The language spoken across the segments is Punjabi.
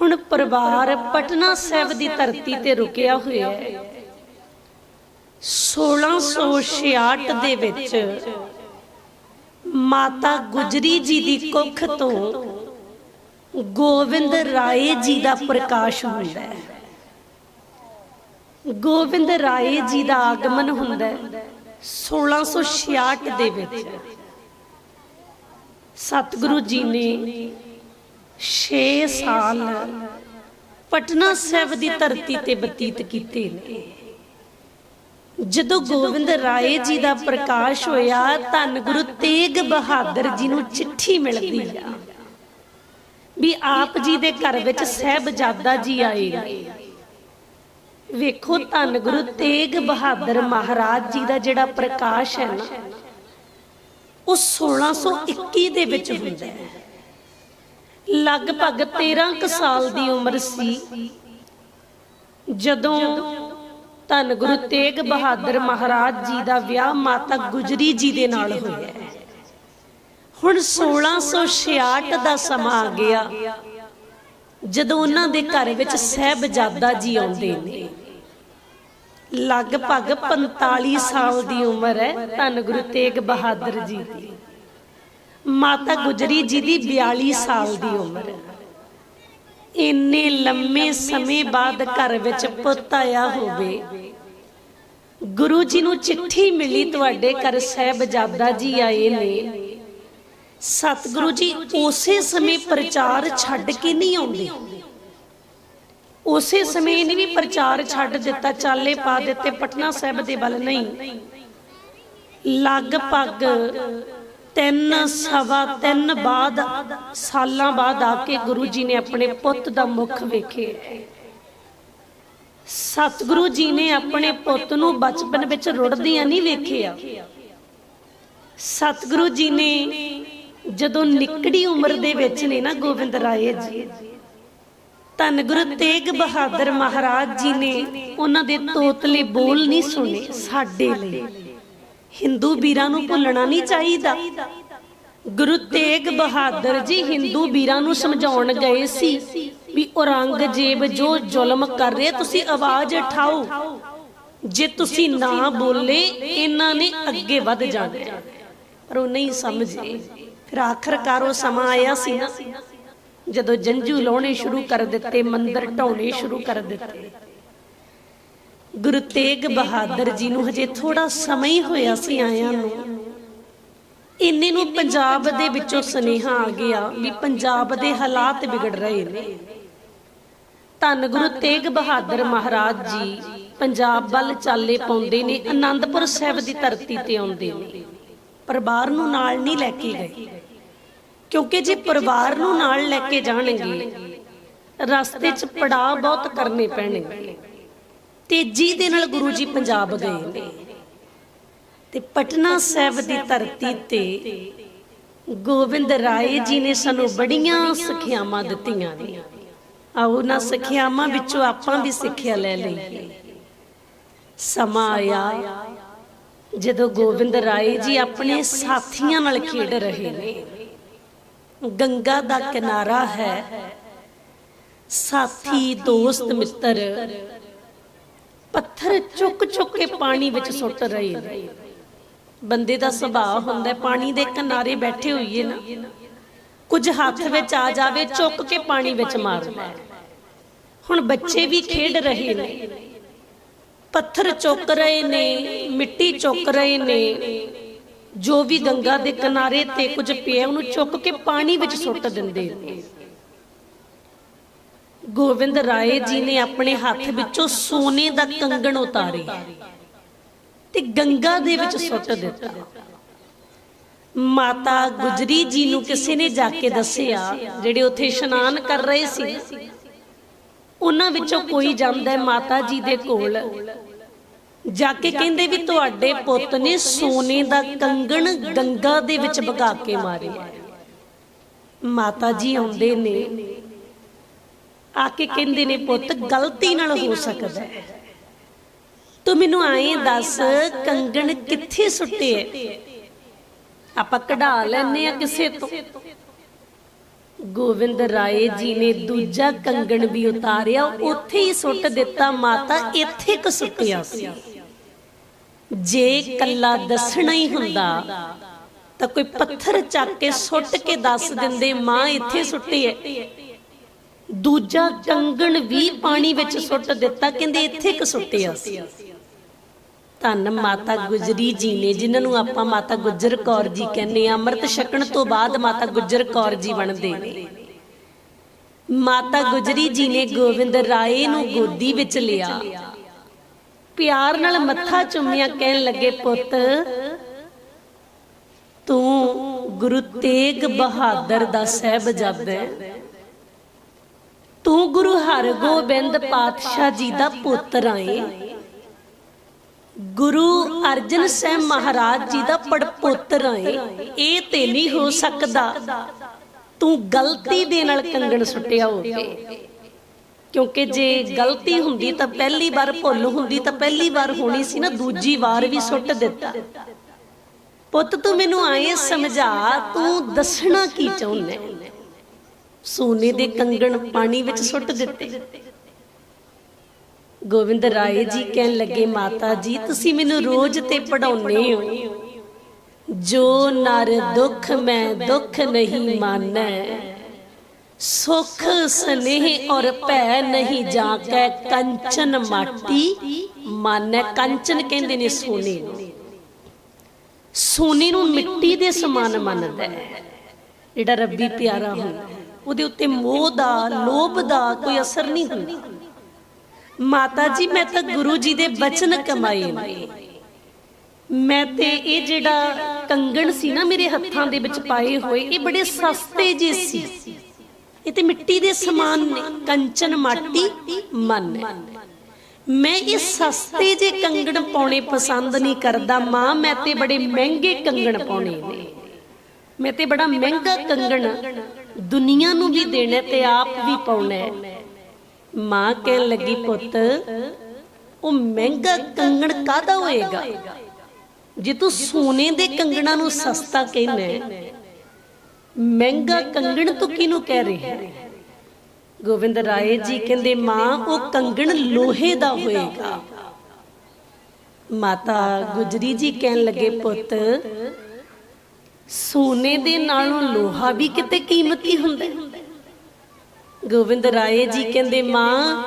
ਹੁਣ ਪਰਿਵਾਰ ਪਟਨਾ ਸਾਹਿਬ ਦੀ ਧਰਤੀ ਤੇ ਰੁਕਿਆ ਹੋਇਆ ਹੈ। 1666 ਦੇ ਵਿੱਚ ਮਾਤਾ ਗੁਜਰੀ ਜੀ ਦੀ ਕੁੱਖ ਤੋਂ ਗੋਬਿੰਦ ਰਾਏ ਜੀ ਦਾ ਪ੍ਰਕਾਸ਼ ਹੁੰਦਾ ਹੈ। ਗੋਬਿੰਦ ਰਾਏ ਜੀ ਦਾ ਆਗਮਨ ਹੁੰਦਾ ਹੈ 1666 ਦੇ ਵਿੱਚ। ਸਤਿਗੁਰੂ ਜੀ ਨੇ 6 ਸਾਲ ਪਟਨਾ ਸਾਹਿਬ ਦੀ ਧਰਤੀ ਤੇ ਬਤੀਤ ਕੀਤੇ ਨੇ। ਜਦੋਂ ਗੋਬਿੰਦ ਰਾਏ ਜੀ ਦਾ ਪ੍ਰਕਾਸ਼ ਹੋਇਆ, ਧੰਨ ਗੁਰੂ ਤੇਗ ਬਹਾਦਰ ਜੀ ਨੂੰ ਚਿੱਠੀ ਮਿਲਦੀ ਆ ਵੀ ਆਪ ਜੀ ਦੇ ਘਰ ਵਿੱਚ ਸਹਿਬਜ਼ਾਦਾ ਜੀ ਆਏ ਨੇ। ਵੇਖੋ ਧੰਨ ਗੁਰੂ ਤੇਗ ਬਹਾਦਰ ਮਹਾਰਾਜ ਜੀ ਦਾ ਜਿਹੜਾ ਪ੍ਰਕਾਸ਼ ਹੈ ਨਾ, ਉਹ 1621 ਦੇ ਵਿੱਚ ਹੁੰਦਾ ਹੈ। ਲਗਭਗ 13 ਕੁ ਸਾਲ ਦੀ ਉਮਰ ਸੀ। ਜਦੋਂ ਧੰਨ ਗੁਰੂ ਤੇਗ ਬਹਾਦਰ ਮਹਾਰਾਜ ਜੀ ਦਾ ਵਿਆਹ ਮਾਤਾ ਗੁਜਰੀ ਜੀ ਦੇ ਨਾਲ ਹੋਇਆ ਹੁਣ 1666 ਦਾ ਸਮਾਂ ਆ ਗਿਆ, ਜਦੋਂ ਉਹਨਾਂ ਦੇ ਘਰ ਵਿੱਚ ਸਹਿਬਜ਼ਾਦਾ ਜੀ ਆਉਂਦੇ ਨੇ। ਲਗਭਗ 45 ਸਾਲ ਦੀ ਉਮਰ ਹੈ ਧੰਨ ਗੁਰੂ ਤੇਗ ਬਹਾਦਰ ਜੀ ਦੀ। ਮਾਤਾ ਗੁਜਰੀ ਜੀ ਦੀ 42 ਸਾਲ ਦੀ ਉਮਰ। ਹੈ ਇੰਨੇ ਲੰਮੇ ਸਮੇਂ ਬਾਅਦ ਘਰ ਵਿੱਚ ਪੁੱਤ ਆਇਆ ਹੋਵੇ। ਗੁਰੂ ਜੀ ਨੂੰ ਚਿੱਠੀ ਮਿਲੀ, ਤੁਹਾਡੇ ਘਰ ਸਹਿਬਜ਼ਾਦਾ ਜੀ ਆਏ ਨੇ। ਸਤਿਗੁਰੂ ਜੀ, ਉਸੇ ਸਮੇਂ ਪ੍ਰਚਾਰ ਛੱਡ ਕੇ ਨਹੀਂ ਆਉਂਦੇ। ਉਸੇ ਸਮੇਂ ਨਹੀਂ ਵੀ ਪ੍ਰਚਾਰ ਛੱਡ ਦਿੱਤਾ, ਚਾਲੇ ਪਾ ਦਿੱਤੇ, ਪਟਨਾ ਸਾਹਿਬ ਦੇ ਵੱਲ ਨਹੀਂ। ਲਗਭਗ ਤਿੰਨ ਸਵਾ ਤਿੰਨ ਬਾਅਦ, ਸਾਲਾਂ ਬਾਅਦ ਆ ਕੇ ਗੁਰੂ ਜੀ ਨੇ ਆਪਣੇ ਪੁੱਤ ਦਾ ਮੁਖ ਵੇਖੇ ਸਤਿਗੁਰੂ ਜੀ ਨੇ ਆਪਣੇ ਪੁੱਤ ਨੂੰ ਬਚਪਨ ਵਿੱਚ ਰੁੜਦਿਆਂ ਨਹੀਂ ਵੇਖਿਆ। ਸਤਿਗੁਰੂ ਜੀ ਨੇ ਜਦੋਂ ਨਿਕੜੀ ਉਮਰ ਦੇ ਵਿੱਚ ਨੇ ਨਾ ਗੋਬਿੰਦ ਰਾਏ ਜੀ, ਧੰਨ ਗੁਰੂ ਤੇਗ ਬਹਾਦਰ ਮਹਾਰਾਜ ਜੀ ਨੇ ਉਹਨਾਂ ਦੇ ਤੋਤਲੇ ਬੋਲ ਨਹੀਂ ਸੁਣੇ ਸਾਡੇ ਲਈ। ਹਿੰਦੂ ਵੀਰਾਂ ਨੂੰ ਭੁੱਲਣਾ ਨਹੀਂ ਚਾਹੀਦਾ। ਗੁਰੂ ਤੇਗ ਬਹਾਦਰ ਜੀ ਹਿੰਦੂ ਵੀਰਾਂ ਨੂੰ ਸਮਝਾਉਣ ਗਏ ਸੀ ਵੀ ਔਰੰਗਜ਼ੇਬ ਜੋ ਜ਼ੁਲਮ ਕਰ ਰਿਹਾ ਤੁਸੀਂ ਆਵਾਜ਼ ਉਠਾਓ। ਜੇ ਤੁਸੀਂ ਨਾ ਬੋਲੇ ਇਹਨਾਂ ਨੇ ਅੱਗੇ ਵੱਧ ਜਾਣਾ। ਪਰ ਉਹ ਨਹੀਂ ਸਮਝੇ। ਫਿਰ ਆਖਰਕਾਰ ਉਹ ਸਮਾਂ ਆਇਆ ਸੀ ਨਾ। ਜਦੋਂ ਜੰਜੂ ਲਾਉਣੇ ਸ਼ੁਰੂ ਕਰ ਦਿੱਤੇ ਮੰਦਰ ਢਾਉਣੇ ਸ਼ੁਰੂ ਕਰ ਦਿੱਤੇ। ਗੁਰੂ ਤੇਗ ਬਹਾਦਰ ਜੀ ਨੂੰ ਹਜੇ ਥੋੜਾ ਸਮਾਂ ਹੀ ਹੋਇਆ ਸੀ ਆਇਆਂ ਨੂੰ। ਇੰਨੇ ਨੂੰ ਪੰਜਾਬ ਦੇ ਵਿੱਚੋਂ ਸੁਨੇਹਾ ਆ ਗਿਆ ਵੀ ਪੰਜਾਬ ਦੇ ਹਾਲਾਤ ਵਿਗੜ ਰਹੇ ਨੇ। ਧੰਨ ਗੁਰੂ ਤੇਗ ਬਹਾਦਰ ਮਹਾਰਾਜ ਜੀ, ਪੰਜਾਬ ਵੱਲ ਚਾਲੇ ਪਾਉਂਦੇ ਨੇ ਆਨੰਦਪੁਰ ਸਾਹਿਬ ਦੀ ਧਰਤੀ ਤੇ ਆਉਂਦੇ ਨੇ। ਪਰਿਵਾਰ ਨੂੰ ਨਾਲ ਨਹੀਂ ਲੈ ਕੇ ਗਏ। ਕਿਉਂਕਿ ਜੇ ਪਰਿਵਾਰ ਨੂੰ ਨਾਲ ਲੈ ਕੇ ਜਾਣਗੇ, ਰਸਤੇ 'ਚ ਪੜਾਅ ਬਹੁਤ ਕਰਨੇ ਪੈਣਗੇ। ਤੇਜ਼ੀ ਦੇ ਨਾਲ ਗੁਰੂ ਜੀ ਪੰਜਾਬ ਗਏ ਨੇ। ਤੇ ਪਟਨਾ ਸਾਹਿਬ ਦੀ ਧਰਤੀ ਤੇ ਗੋਬਿੰਦ ਰਾਏ ਜੀ ਨੇ ਸਾਨੂੰ ਬੜੀਆਂ ਸਿੱਖਿਆਵਾਂ ਦਿੱਤੀਆਂ ਨੇ। ਆਓ ਉਹਨਾਂ ਸਿੱਖਿਆਵਾਂ ਵਿੱਚੋਂ ਆਪਾਂ ਵੀ ਸਿੱਖਿਆ ਲੈ ਲਈਏ। ਸਮਾਂ ਆਇਆ, ਜਦੋਂ ਗੋਬਿੰਦ ਰਾਏ ਜੀ ਆਪਣੇ ਸਾਥੀਆਂ ਨਾਲ ਖੇਡ ਰਹੇ ਨੇ। ਗੰਗਾ ਦਾ ਕਿਨਾਰਾ ਹੈ। ਸਾਥੀ, ਦੋਸਤ, ਮਿੱਤਰ ਪੱਥਰ ਚੁੱਕ ਚੁੱਕ ਕੇ ਪਾਣੀ ਵਿੱਚ ਸੁੱਟ ਰਹੇ ਨੇ। ਬੰਦੇ ਦਾ ਸੁਭਾਅ ਹੁੰਦਾ ਪਾਣੀ ਦੇ ਕਿਨਾਰੇ ਬੈਠੇ ਹੋਈਏ ਨਾ। ਕੁਝ ਹੱਥ ਵਿੱਚ ਆ ਜਾਵੇ, ਚੁੱਕ ਕੇ ਪਾਣੀ ਵਿੱਚ ਮਾਰਦਾ ਹੁਣ ਬੱਚੇ ਵੀ ਖੇਡ ਰਹੇ ਨੇ। ਪੱਥਰ ਚੁੱਕ ਰਹੇ ਨੇ, ਮਿੱਟੀ ਚੁੱਕ ਰਹੇ ਨੇ। ਜੋ ਵੀ ਗੰਗਾ ਦੇ ਕਿਨਾਰੇ ਤੇ ਕੁਝ ਪਿਆ, ਉਹਨੂੰ ਚੁੱਕ ਕੇ ਪਾਣੀ ਵਿੱਚ ਸੁੱਟ ਦਿੰਦੇ ਨੇ। ਗੋਬਿੰਦ ਰਾਏ ਜੀ ਨੇ ਆਪਣੇ ਹੱਥ ਵਿੱਚੋਂ ਸੋਨੇ ਦਾ ਕੰਗਣ ਉਤਾਰੇ। ਤੇ ਗੰਗਾ ਦੇ ਵਿੱਚ ਸੁੱਟ ਦਿੱਤਾ। ਮਾਤਾ ਗੁਜਰੀ ਜੀ ਨੂੰ ਕਿਸੇ ਨੇ ਜਾ ਕੇ ਦੱਸਿਆ, ਜਿਹੜੇ ਉੱਥੇ ਇਸ਼ਨਾਨ ਕਰ ਰਹੇ ਸੀ। ਉਹਨਾਂ ਵਿੱਚੋਂ ਕੋਈ ਜਾਂਦਾ ਹੈ ਮਾਤਾ ਜੀ ਦੇ ਕੋਲ। ਜਾ ਕੇ ਕਹਿੰਦੇ ਵੀ ਤੁਹਾਡੇ ਪੁੱਤ ਨੇ ਸੋਨੇ ਦਾ ਕੰਗਣ ਗੰਗਾ ਦੇ ਵਿੱਚ ਵਗਾ ਕੇ ਮਾਰਿਆ ਮਾਤਾ ਜੀ ਆਉਂਦੇ ਨੇ। ਆ ਕੇ ਕਹਿੰਦੇ ਨੇ ਪੁੱਤ ਗਲਤੀ ਨਾਲ ਹੋ ਸਕਦਾ ਹੈ। ਤੂੰ ਮੈਨੂੰ ਆਏ ਦੱਸ ਕੰਗਣ ਕਿੱਥੇ ਸੁੱਟੇ ਐ ਆਪਾਂ ਕਢਾ ਲੈਨੇ ਆ ਕਿਸੇ ਤੋਂ। ਗੋਬਿੰਦ ਰਾਏ ਜੀ ਨੇ ਦੂਜਾ ਕੰਗਣ ਵੀ ਉਤਾਰਿਆ ਉੱਥੇ ਹੀ ਸੁੱਟ ਦਿੱਤਾ ਮਾਤਾ ਇੱਥੇ ਕੁ ਸੁੱਟਿਆ ਸੀ। ਜੇ ਕੱਲਾ ਦੱਸਣਾ ਹੀ ਹੁੰਦਾ ਤਾਂ ਕੋਈ ਪੱਥਰ ਚੱਕ ਕੇ ਸੁੱਟ ਕੇ ਦੱਸ ਦਿੰਦੇ ਮਾਂ ਇੱਥੇ ਸੁੱਟੀ ਹੈ। ਦੂਜਾ ਕੰਗਣ ਵੀ ਪਾਣੀ ਵਿੱਚ ਸੁੱਟ ਦਿੱਤਾ, ਕਹਿੰਦੇ ਇੱਥੇ ਕੁ ਸੁੱਟਿਆ ਸੀ। ਧੰਨ ਮਾਤਾ ਗੁਜਰੀ ਜੀ ਨੇ, ਜਿਨ੍ਹਾਂ ਨੂੰ ਆਪਾਂ ਮਾਤਾ ਗੁਜਰ ਕੌਰ ਜੀ ਕਹਿੰਦੇ ਆ ਅੰਮ੍ਰਿਤ ਛਕਣ ਤੋਂ ਬਾਅਦ ਮਾਤਾ ਗੁਜਰ ਕੌਰ ਜੀ ਬਣਦੇ ਨੇ। ਮਾਤਾ ਗੁਜਰੀ ਜੀ ਨੇ ਗੋਬਿੰਦ ਰਾਏ ਨੂੰ ਗੋਦੀ ਵਿੱਚ ਲਿਆ। ਪਿਆਰ ਨਾਲ ਮੱਥਾ ਚੁੰਮਿਆ, ਕਹਿਣ ਲੱਗੇ, ਪੁੱਤ, ਤੂੰ ਗੁਰੂ ਤੇਗ ਬਹਾਦਰ ਦਾ ਸਹਿਬਜ਼ਾਦਾ ਹੈ। ਤੂੰ ਗੁਰੂ ਹਰਗੋਬਿੰਦ ਪਾਤਸ਼ਾਹ ਜੀ ਦਾ ਪੁੱਤਰ ਆਏ ਗੁਰੂ ਅਰਜਨ ਸਾਹਿਬ ਮਹਾਰਾਜ ਜੀ ਦਾ ਪੜਪੁੱਤਰ ਆਏ ਇਹ ਤੇ ਨਹੀਂ ਹੋ ਸਕਦਾ ਤੂੰ ਗਲਤੀ ਦੇ ਨਾਲ ਕੰਗਣ ਸੁੱਟਿਆ ਹੋਵੇ। ਕਿਉਂਕਿ ਜੇ ਗਲਤੀ ਹੁੰਦੀ ਤਾਂ ਪਹਿਲੀ ਵਾਰ ਭੁੱਲ ਹੁੰਦੀ ਤਾਂ ਪਹਿਲੀ ਵਾਰ ਹੋਣੀ ਸੀ ਨਾ, ਦੂਜੀ ਵਾਰ ਵੀ ਸੁੱਟ ਦਿੱਤਾ। ਪੁੱਤ ਤੂੰ ਮੈਨੂੰ ਆਏ ਸਮਝਾ, ਤੂੰ ਦੱਸਣਾ ਕੀ ਚਾਹੁੰਦਾ ਸੋਨੇ ਦੇ ਕੰਗਣ ਪਾਣੀ ਵਿੱਚ ਸੁੱਟ ਦਿੱਤੇ। ਗੋਬਿੰਦ ਰਾਏ ਜੀ ਕਹਿਣ ਲੱਗੇ ਮਾਤਾ ਜੀ ਤੁਸੀਂ ਮੈਨੂੰ ਰੋਜ਼ ਤੇ ਪੜਾਉਨੇ ਹੋ। ਜੋ ਨਰ ਦੁੱਖ ਮੈਂ ਦੁੱਖ ਨਹੀਂ ਮਾਨੈ। ਸੁਖ ਸਨੇਹ ਔਰ ਭੈ ਨਹੀਂ ਜਾ ਕੇ ਕੰਚਨ ਮਾਟੀ ਮਾਨੈ। ਕੰਚਨ ਕਹਿੰਦੇ ਨੇ ਸੋਨੇ ਨੂੰ। ਸੋਨੇ ਨੂੰ ਮਿੱਟੀ ਦੇ ਸਮਾਨ ਮੰਨਦਾ ਹੈ। ਜਿਹੜਾ ਰੱਬੀ ਪਿਆਰਾ ਹੁੰਦਾ ਹੈ। ਉਹਦੇ ਉੱਤੇ ਮੋਹ ਦਾ, ਲੋਭ ਦਾ ਕੋਈ ਅਸਰ ਨਹੀਂ ਹੁੰਦਾ। ਮਾਤਾ ਜੀ, ਮੈਂ ਤਾਂ ਗੁਰੂ ਜੀ ਦੇ ਬਚਨ ਕਮਾਏ ਨੇ। ਮੈਂ ਤੇ ਇਹ ਜਿਹੜਾ ਕੰਗਣ ਸੀ ਨਾ ਮੇਰੇ ਹੱਥਾਂ ਦੇ ਵਿੱਚ ਪਾਏ ਹੋਏ, ਇਹ ਬੜੇ ਸਸਤੇ ਜਿਹੇ ਸੀ। ਇਹ ਤੇ ਮਿੱਟੀ ਦੇ ਸਮਾਨ ਨੇ, ਕੰਚਨ ਮਾਟੀ, ਮਨ ਮੈਂ ਇਹ ਸਸਤੇ ਜੇ ਕੰਗਣ ਪਾਉਣੇ ਪਸੰਦ ਨਹੀਂ ਕਰਦਾ, ਮਾਂ, ਮੈਂ ਤੇ ਬੜੇ ਮਹਿੰਗੇ ਕੰਗਣ ਪਾਉਣੇ ਨੇ। ਮੈਂ ਤੇ ਬੜਾ ਮਹਿੰਗਾ ਕੰਗਣ ਦੁਨੀਆ ਨੂੰ ਵੀ ਦੇਣਾ ਤੇ ਆਪ ਵੀ ਪਾਉਣਾ ਮਾਂ ਕਹਿਣ ਲੱਗੀ, ਪੁੱਤ, ਉਹ ਮਹਿੰਗਾ ਕੰਗਣ ਕਾਦਾ ਹੋਏਗਾ? ਜੇ ਤੂੰ ਸੋਨੇ ਦੇ ਕੰਗਣਾ ਨੂੰ ਸਸਤਾ ਕਹਿੰਦਾ ਮਹਿੰਗਾ ਕੰਗਣ ਤੂੰ ਕਿਹਨੂੰ ਕਹਿ ਰਿਹਾ ਗੋਬਿੰਦ ਰਾਏ ਜੀ ਕਹਿੰਦੇ, ਮਾਂ, ਉਹ ਕੰਗਣ ਲੋਹੇ ਦਾ ਹੋਏਗਾ। ਮਾਤਾ ਗੁਜਰੀ ਜੀ ਕਹਿਣ ਲੱਗੇ, ਪੁੱਤ ਸੋਨੇ ਦੇ ਨਾਲੋਂ ਲੋਹਾ ਵੀ ਕਿਤੇ ਕੀਮਤੀ ਹੁੰਦਾ ਗੋਬਿੰਦ ਰਾਏ ਜੀ ਕਹਿੰਦੇ, ਮਾਂ,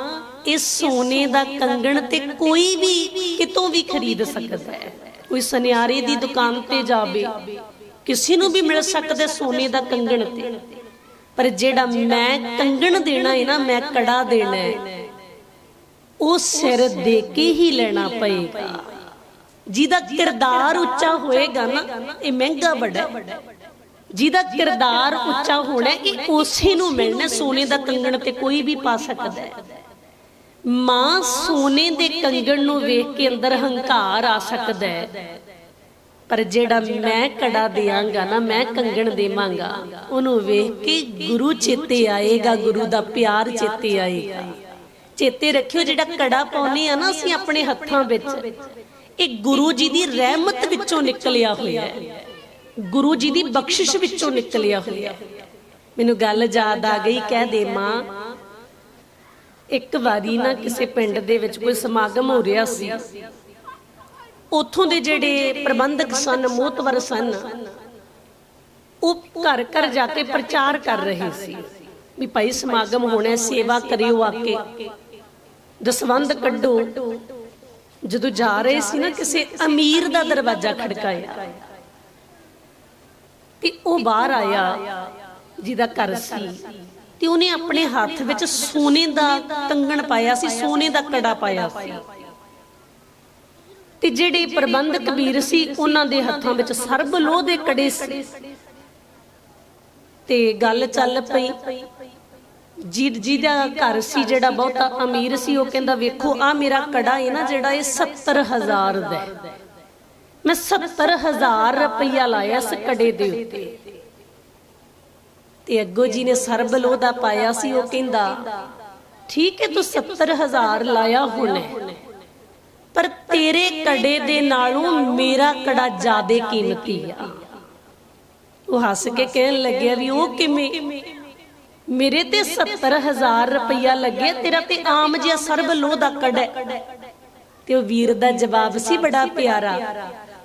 ਇਹ ਸੋਨੇ ਦਾ ਕੰਗਣ ਤੇ ਕੋਈ ਵੀ ਕਿਤੋਂ ਵੀ ਖਰੀਦ ਸਕਦਾ ਹੈ। ਕੋਈ ਸੁਨਿਆਰੇ ਦੀ ਦੁਕਾਨ ਤੇ ਜਾਵੇ, ਕਿਸੇ ਨੂੰ ਵੀ ਮਿਲ ਸਕਦਾ ਸੋਨੇ ਦਾ ਕੰਗਣ ਤੇ। ਪਰ ਜਿਹੜਾ ਮੈਂ ਕੰਗਣ ਦੇਣਾ ਹੈ ਨਾ, ਮੈਂ ਕੜਾ ਦੇਣਾ ਹੈ। ਉਹ ਸਿਰ ਦੇ ਕੇ ਹੀ ਲੈਣਾ ਪਏਗਾ। ਜਿਹਦਾ ਕਿਰਦਾਰ ਉੱਚਾ ਹੋਏਗਾ ਨਾ ਇਹ ਮਹਿੰਗਾ ਬੜਾ ਹੈ। ਜਿਹਦਾ ਕਿਰਦਾਰ ਉੱਚਾ ਹੋਣਾ ਇਹ ਉਸੇ ਨੂੰ ਮਿਲਣਾ ਸੋਨੇ ਦਾ ਕੰਗਣ ਤੇ ਕੋਈ ਵੀ ਪਾ ਸਕਦਾ ਹੈ। ਮਾਂ ਸੋਨੇ ਦੇ ਕੰਗਣ ਨੂੰ ਵੇਖ ਕੇ ਅੰਦਰ ਹੰਕਾਰ ਆ ਸਕਦਾ ਹੈ। ਪਰ ਜਿਹੜਾ ਮੈਂ ਕੜਾ ਦਿਆਂਗਾ ਨਾ ਮੈਂ ਕੰਗਣ ਦੇਵਾਂਗਾ। ਉਹਨੂੰ ਵੇਖ ਕੇ ਗੁਰੂ ਚੇਤੇ ਆਏਗਾ ਗੁਰੂ ਦਾ ਪਿਆਰ ਚੇਤੇ ਆਏਗਾ। ਚੇਤੇ ਰੱਖਿਓ ਜਿਹੜਾ ਕੜਾ ਪਾਉਨੇ ਆ ਨਾ ਅਸੀਂ ਆਪਣੇ ਹੱਥਾਂ ਵਿੱਚ। ਇਹ ਗੁਰੂ ਜੀ ਦੀ ਰਹਿਮਤ ਵਿੱਚੋਂ ਨਿਕਲਿਆ ਹੋਇਆ ਹੈ। ਗੁਰੂ ਜੀ ਦੀ ਬਖਸ਼ਿਸ਼ ਵਿੱਚੋਂ ਨਿਕਲਿਆ ਹੋਇਆ ਮੈਨੂੰ ਗੱਲ ਯਾਦ ਆ ਗਈ, ਕਹਿ ਦੇ ਮਾਂ, ਇੱਕ ਵਾਰੀ ਨਾ ਕਿਸੇ ਪਿੰਡ ਦੇ ਵਿੱਚ ਕੋਈ ਸਮਾਗਮ ਹੋ ਰਿਹਾ ਸੀ। ਉੱਥੋਂ ਦੇ ਜਿਹੜੇ ਪ੍ਰਬੰਧਕ ਸਨ, ਮੋਤਵਰ ਸਨ, ਉਹ ਘਰ ਘਰ ਜਾ ਕੇ ਪ੍ਰਚਾਰ ਕਰ ਰਹੇ ਸੀ ਵੀ ਭਾਈ ਸਮਾਗਮ ਹੋਣਾ ਸੇਵਾ ਕਰਿਓ ਆ ਕੇ। ਦਸਵੰਦ ਕੱਢੋ। ਜਦੋਂ ਜਾ ਰਹੇ ਸੀ ਨਾ ਕਿਸੇ ਅਮੀਰ ਦਾ ਦਰਵਾਜ਼ਾ ਖੜਕਾਇਆ, ਤੇ ਉਹ ਬਾਹਰ ਆਇਆ ਜਿਹਦਾ ਘਰ ਸੀ ਤੇ ਉਹਨੇ ਆਪਣੇ ਹੱਥ ਵਿੱਚ ਸੋਨੇ ਦਾ ਕੰਗਣ ਪਾਇਆ ਸੀ, ਸੋਨੇ ਦਾ ਕੜਾ ਪਾਇਆ ਸੀ। ਤੇ ਜਿਹੜੇ ਪ੍ਰਬੰਧਕ ਵੀਰ ਸੀ, ਉਹਨਾਂ ਦੇ ਹੱਥਾਂ ਵਿੱਚ ਸਰਬ ਲੋਹ ਦੇ ਕੜੇ ਸੀ। ਤੇ ਗੱਲ ਚੱਲ ਪਈ ਜੀ ਜਿਹਦਾ ਘਰ ਸੀ ਜਿਹੜਾ ਬਹੁਤਾ ਅਮੀਰ ਸੀ, ਉਹ ਕਹਿੰਦਾ, ਵੇਖੋ ਆ ਮੇਰਾ ਕੜਾ ਹੈ ਨਾ ਜਿਹੜਾ ਇਹ 70000 ਦਾ ਹੈ। ਮੈਂ 70000 ਰੁਪਈਆ ਲਾਇਆ ਇਸ ਕੜੇ ਦੇ ਉੱਤੇ। ਤੇ ਅੱਗੋ ਜੀ ਨੇ ਸਰਬ ਲੋਹ ਪਾਇਆ ਸੀ, ਉਹ ਕਹਿੰਦਾ, ਠੀਕ ਹੈ, ਤੂੰ 70000 ਲਾਇਆ ਹੁਣ ਪਰ ਤੇਰੇ ਕੜੇ ਦੇ ਨਾਲੋਂ ਮੇਰਾ ਕੜਾ ਜ਼ਿਆਦਾ ਕੀਮਤੀ ਆ। ਉਹ ਹੱਸ ਕੇ ਕਹਿਣ ਲੱਗਿਆ ਵੀ, ਉਹ ਕਿਵੇਂ? ਮੇਰੇ ਤੇ 70000 ਰੁਪਇਆ ਲੱਗੇ, ਤੇਰਾ ਤੇ ਆਮ ਜਿਹਾ ਸਰਬ ਲੋਹ ਦਾ ਕੜ ਹੈ। ਤੇ ਉਹ ਵੀਰ ਦਾ ਜਵਾਬ ਸੀ ਬੜਾ ਪਿਆਰਾ।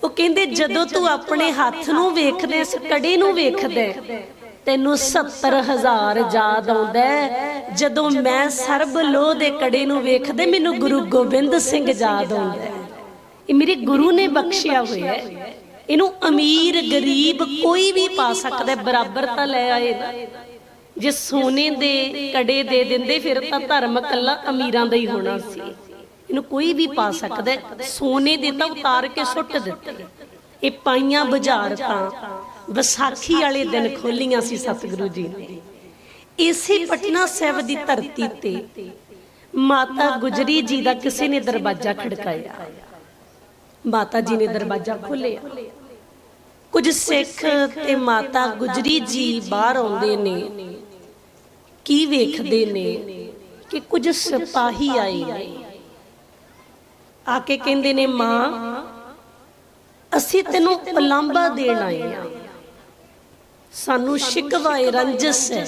ਉਹ ਕਹਿੰਦੇ, ਜਦੋਂ ਤੂੰ ਆਪਣੇ ਹੱਥ ਨੂੰ ਵੇਖਦੇ ਇਸ ਕੜੇ ਨੂੰ ਵੇਖਦਾ ਤੈਨੂੰ 70000 ਯਾਦ ਆਉਂਦਾ ਜਦੋਂ ਮੈਂ ਸਰਬ ਲੋਹ ਦੇ ਕੜੇ ਨੂੰ ਵੇਖਦੇ, ਮੈਨੂੰ ਗੁਰੂ ਗੋਬਿੰਦ ਸਿੰਘ ਯਾਦ ਆਉਂਦਾ ਇਹ ਮੇਰੇ ਗੁਰੂ ਨੇ ਬਖਸ਼ਿਆ ਹੋਇਆ ਇਹਨੂੰ ਅਮੀਰ, ਗਰੀਬ ਕੋਈ ਵੀ ਪਾ ਸਕਦਾ ਬਰਾਬਰ ਤਾਂ ਲੈ ਆਏ ਨਾ। ਜੇ ਸੋਨੇ ਦੇ ਕੜੇ ਦੇ ਦਿੰਦੇ ਫਿਰ ਤਾਂ ਧਰਮ ਕੱਲਾ ਅਮੀਰਾਂ ਦਾ ਹੀ ਹੋਣਾ ਸੀ। ਇਹਨੂੰ ਕੋਈ ਵੀ ਪਾ ਸਕਦਾ ਸੋਨੇ ਦੇ ਤਾਂ ਉਤਾਰ ਕੇ ਸੁੱਟ ਦਿੱਤੇ। ਇਹ ਪਾਈਆਂ ਬਾਜ਼ਾਰ ਤਾਂ ਵਿਸਾਖੀ ਵਾਲੇ ਦਿਨ ਖੋਲੀਆਂ ਸੀ ਸਤਿਗੁਰੂ ਜੀ ਨੇ। ਇਸੇ ਪਟਨਾ ਸਾਹਿਬ ਦੀ ਧਰਤੀ ਤੇ ਮਾਤਾ ਗੁਜਰੀ ਜੀ ਦਾ ਕਿਸੇ ਨੇ ਦਰਵਾਜ਼ਾ ਖੜਕਾਇਆ। ਮਾਤਾ ਜੀ ਨੇ ਦਰਵਾਜ਼ਾ ਖੋਲ੍ਹਿਆ। ਕੁਝ ਸਿੱਖ ਤੇ ਮਾਤਾ ਗੁਜਰੀ ਜੀ ਬਾਹਰ ਆਉਂਦੇ ਨੇ। ਕੀ ਵੇਖਦੇ ਨੇ ਕਿ ਕੁਝ ਸਿਪਾਹੀ ਆਏ ਨੇ? ਆ ਕੇ ਕਹਿੰਦੇ ਨੇ, ਮਾਂ, ਅਸੀਂ ਤੈਨੂੰ ਉਲਾਂਭਾ ਦੇਣ ਆਏ ਆ। ਸਾਨੂੰ ਸ਼ਿਕਵਾਏ ਰੰਜਸ ਹੈ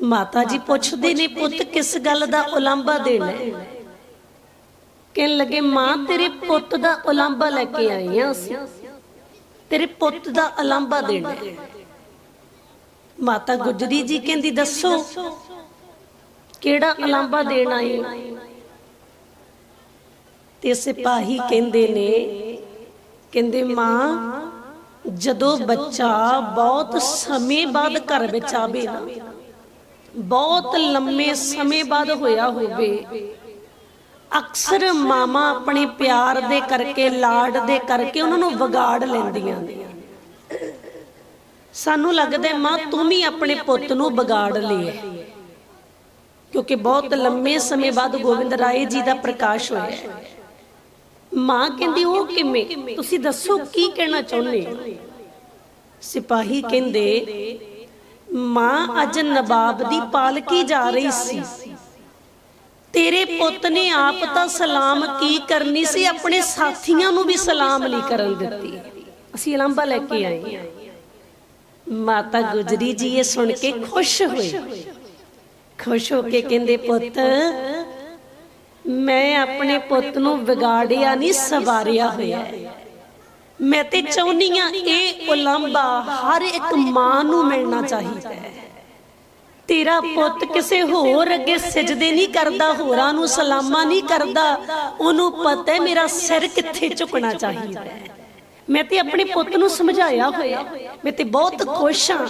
ਮਾਤਾ ਜੀ ਪੁੱਛਦੇ ਨੇ, ਪੁੱਤ, ਕਿਸ ਗੱਲ ਦਾ ਉਲਾਂਭਾ ਦੇਣਾ ਹੈ ਕਹਿਣ ਲੱਗੇ, ਮਾਂ, ਤੇਰੇ ਪੁੱਤ ਦਾ ਉਲਾਂਭਾ ਲੈ ਕੇ ਆਏ ਆ ਅਸੀਂ। ਤੇਰੇ ਪੁੱਤ ਦਾ ਉਲਾਂਭਾ ਦੇਣਾ ਹੈ ਮਾਤਾ ਗੁਜਰੀ ਜੀ ਕਹਿੰਦੀ, ਦੱਸੋ, ਕਿਹੜਾ ਉਲਾਂਭਾ ਦੇਣ ਆਏ ਤੇ ਸਿਪਾਹੀ ਕਹਿੰਦੇ ਨੇ, ਕਹਿੰਦੇ, ਮਾਂ, ਜਦੋਂ ਬੱਚਾ ਬਹੁਤ ਸਮੇਂ ਬਾਅਦ ਘਰ ਵਿੱਚ ਆਵੇ ਨਾ, ਬਹੁਤ ਲੰਮੇ ਸਮੇਂ ਬਾਅਦ ਹੋਇਆ ਹੋਵੇ, ਅਕਸਰ ਮਾਮਾ ਆਪਣੇ ਪਿਆਰ ਦੇ ਕਰਕੇ, ਲਾਡ ਦੇ ਕਰਕੇ ਉਹਨਾਂ ਨੂੰ ਵਿਗਾੜ ਲੈਂਦੀਆਂ ਨੇ। ਸਾਨੂੰ ਲੱਗਦਾ ਮਾਂ, ਤੂੰ ਵੀ ਆਪਣੇ ਪੁੱਤ ਨੂੰ ਵਿਗਾੜ ਲਿਆ ਕਿਉਂਕਿ ਬਹੁਤ ਲੰਮੇ ਸਮੇਂ ਬਾਅਦ ਗੋਬਿੰਦ ਰਾਏ ਜੀ ਦਾ ਪ੍ਰਕਾਸ਼ ਹੋਇਆ ਹੈ। ਮਾਂ ਕਹਿੰਦੀ, ਉਹ ਕਿਵੇਂ? ਤੁਸੀਂ ਦੱਸੋ, ਕੀ ਕਹਿਣਾ ਚਾਹੁੰਦੇ ਹੋ? ਸਿਪਾਹੀ ਕਹਿੰਦੇ, ਮਾਂ, ਅੱਜ ਨਵਾਬ ਦੀ ਪਾਲਕੀ ਜਾ ਰਹੀ ਸੀ। ਤੇਰੇ ਪੁੱਤ ਨੇ ਆਪ ਤਾਂ ਸਲਾਮ ਕੀ ਕਰਨੀ ਸੀ? ਆਪਣੇ ਸਾਥੀਆਂ ਨੂੰ ਵੀ ਸਲਾਮ ਨਹੀਂ ਕਰਨ ਦਿੱਤੀ। ਅਸੀਂ ਅਲੰਬਾ ਲੈ ਕੇ ਆਏ ਹਾਂ। ਮਾਤਾ ਗੁਜਰੀ ਜੀ ਇਹ ਸੁਣ ਕੇ ਖੁਸ਼ ਹੋਏ। ਖੁਸ਼ ਹੋ ਕੇ ਕਹਿੰਦੇ, ਪੁੱਤ, ਮੈਂ ਆਪਣੇ ਪੁੱਤ ਨੂੰ ਵਿਗਾੜਿਆ ਨਹੀਂ, ਸਵਾਰਿਆ ਹੋਇਆ ਮੈਂ ਤੇ ਚਾਹੁੰਨੀ ਆ ਇਹ ਉਲੰਭਾ ਹਰ ਇੱਕ ਮਾਂ ਨੂੰ ਮਿਲਣਾ ਚਾਹੀਦਾ ਹੈ। ਤੇਰਾ ਪੁੱਤ ਕਿਸੇ ਹੋਰ ਅੱਗੇ ਸਜਦੇ ਨਹੀਂ ਕਰਦਾ, ਹੋਰਾਂ ਨੂੰ ਸਲਾਮਾਂ ਨਹੀਂ ਕਰਦਾ। ਉਹਨੂੰ ਪਤਾ ਹੈ ਮੇਰਾ ਸਿਰ ਕਿੱਥੇ ਝੁਕਣਾ ਚਾਹੀਦਾ ਹੈ। ਮੈਂ ਤੇ ਆਪਣੇ ਪੁੱਤ ਨੂੰ ਸਮਝਾਇਆ ਹੋਇਆ। ਮੈਂ ਤੇ ਬਹੁਤ ਖੁਸ਼ ਹਾਂ।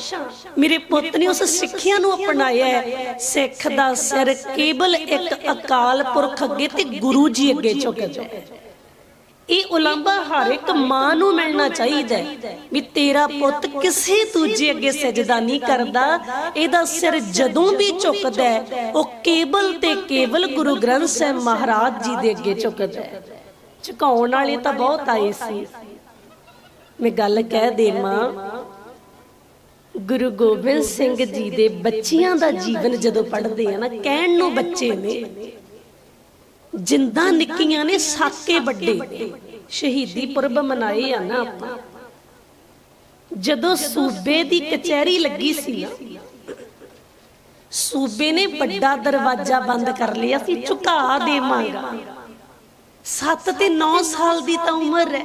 ਮੇਰੇ ਪੁੱਤ ਨੇ ਉਸ ਸਿੱਖਿਆ ਨੂੰ ਅਪਣਾਇਆ ਹੈ। ਸਿੱਖ ਦਾ ਸਿਰ ਕੇਵਲ ਇੱਕ ਅਕਾਲ ਪੁਰਖ ਅੱਗੇ ਤੇ ਗੁਰੂ ਜੀ ਅੱਗੇ ਝੁਕਦਾ ਹੈ ਇਹ ਉਲੰਭਾ ਹਰ ਇੱਕ ਮਾਂ ਨੂੰ ਮਿਲਣਾ ਚਾਹੀਦਾ ਹੈ ਵੀ ਤੇਰਾ ਪੁੱਤ ਕਿਸੇ ਦੂਜੇ ਅੱਗੇ ਸਜਦਾ ਨਹੀਂ ਕਰਦਾ ਇਹਦਾ ਸਿਰ ਜਦੋਂ ਵੀ ਝੁਕਦਾ ਹੈ ਉਹ ਕੇਵਲ ਤੇ ਕੇਵਲ ਗੁਰੂ ਗ੍ਰੰਥ ਸਾਹਿਬ ਮਹਾਰਾਜ ਜੀ ਦੇ ਅੱਗੇ ਝੁਕਦਾ ਹੈ। ਝੁਕਾਉਣ ਵਾਲੇ ਤਾਂ ਬਹੁਤ ਆਏ ਸੀ। ਮੈਂ ਗੱਲ ਕਹਿ ਦੇਵਾਂ, ਗੁਰੂ ਗੋਬਿੰਦ ਸਿੰਘ ਜੀ ਦੇ ਬੱਚਿਆਂ ਦਾ ਜੀਵਨ ਜਦੋਂ ਪੜ੍ਹਦੇ ਆ ਨਾ, ਕਹਿਣ ਨੂੰ ਬੱਚੇ ਨੇ, ਜਿੰਦਾਂ ਨਿੱਕੀਆਂ ਨੇ, ਸਾਕੇ ਵੱਡੇ, ਸ਼ਹੀਦੀ ਪੁਰਬ ਮਨਾਏ ਆ ਨਾ ਆਪਾਂ। ਜਦੋਂ ਸੂਬੇ ਦੀ ਕਚਹਿਰੀ ਲੱਗੀ ਸੀ ਨਾ, ਸੂਬੇ ਨੇ ਵੱਡਾ ਦਰਵਾਜ਼ਾ ਬੰਦ ਕਰ ਲਿਆ ਸੀ, ਝੁਕਾ ਦੇਵਾਂਗਾ। 7 ਤੇ 9 ਸਾਲ ਦੀ ਤਾਂ ਉਮਰ ਹੈ।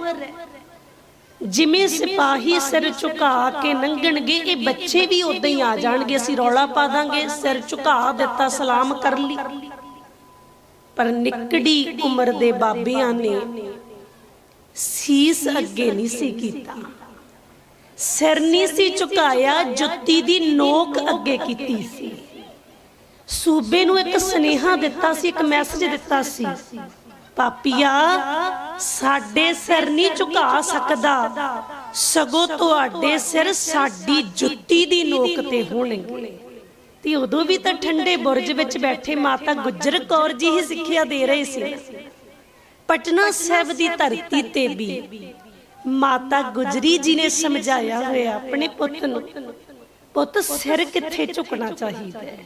ਜਿਵੇਂ ਸਿਪਾਹੀ ਸਿਰ ਝੁਕਾ ਕੇ ਲੰਘਣਗੇ ਇਹ ਬੱਚੇ ਵੀ ਉਦਾਂ ਹੀ ਆ ਜਾਣਗੇ ਅਸੀਂ ਰੌਲਾ ਪਾ ਦਾਂਗੇ ਸਿਰ ਝੁਕਾ ਦਿੱਤਾ ਸਲਾਮ ਕਰ ਲਈ। ਪਰ ਨਿਕੜੀ ਉਮਰ ਦੇ ਬਾਬਿਆਂ ਨੇ ਸੀਸ ਅੱਗੇ ਨਹੀਂ ਸੀ ਕੀਤਾ। ਸਿਰ ਨਹੀਂ ਸੀ ਝੁਕਾਇਆ ਜੁੱਤੀ ਦੀ ਨੋਕ ਅੱਗੇ ਕੀਤੀ ਸੀ। ਸੂਬੇ ਨੂੰ ਇੱਕ ਸਨੇਹਾ ਦਿੱਤਾ ਸੀ ਇੱਕ ਮੈਸੇਜ ਦਿੱਤਾ ਸੀ। ਪਾਪੀਆ, ਸਾਡੇ ਸਿਰ ਨਹੀਂ ਝੁਕਾ ਸਕਦਾ। ਸਗੋਂ ਤੁਹਾਡੇ ਸਿਰ ਸਾਡੀ ਜੁੱਤੀ ਦੀ ਨੋਕ ਤੇ ਹੋਣਗੇ। ਤੇ ਉਦੋਂ ਵੀ ਤਾਂ ਠੰਡੇ ਬੁਰਜ ਵਿੱਚ ਬੈਠੇ ਮਾਤਾ ਗੁਜਰ ਕੌਰ ਜੀ ਹੀ ਸਿੱਖਿਆ ਦੇ ਰਹੇ ਸੀ। ਪਟਨਾ ਸਾਹਿਬ ਦੀ ਧਰਤੀ ਤੇ ਵੀ ਮਾਤਾ ਗੁਜਰੀ ਜੀ ਨੇ ਸਮਝਾਇਆ ਹੋਇਆ ਆਪਣੇ ਪੁੱਤ ਨੂੰ, ਪੁੱਤ, ਸਿਰ ਕਿੱਥੇ ਝੁਕਣਾ ਚਾਹੀਦਾ ਹੈ?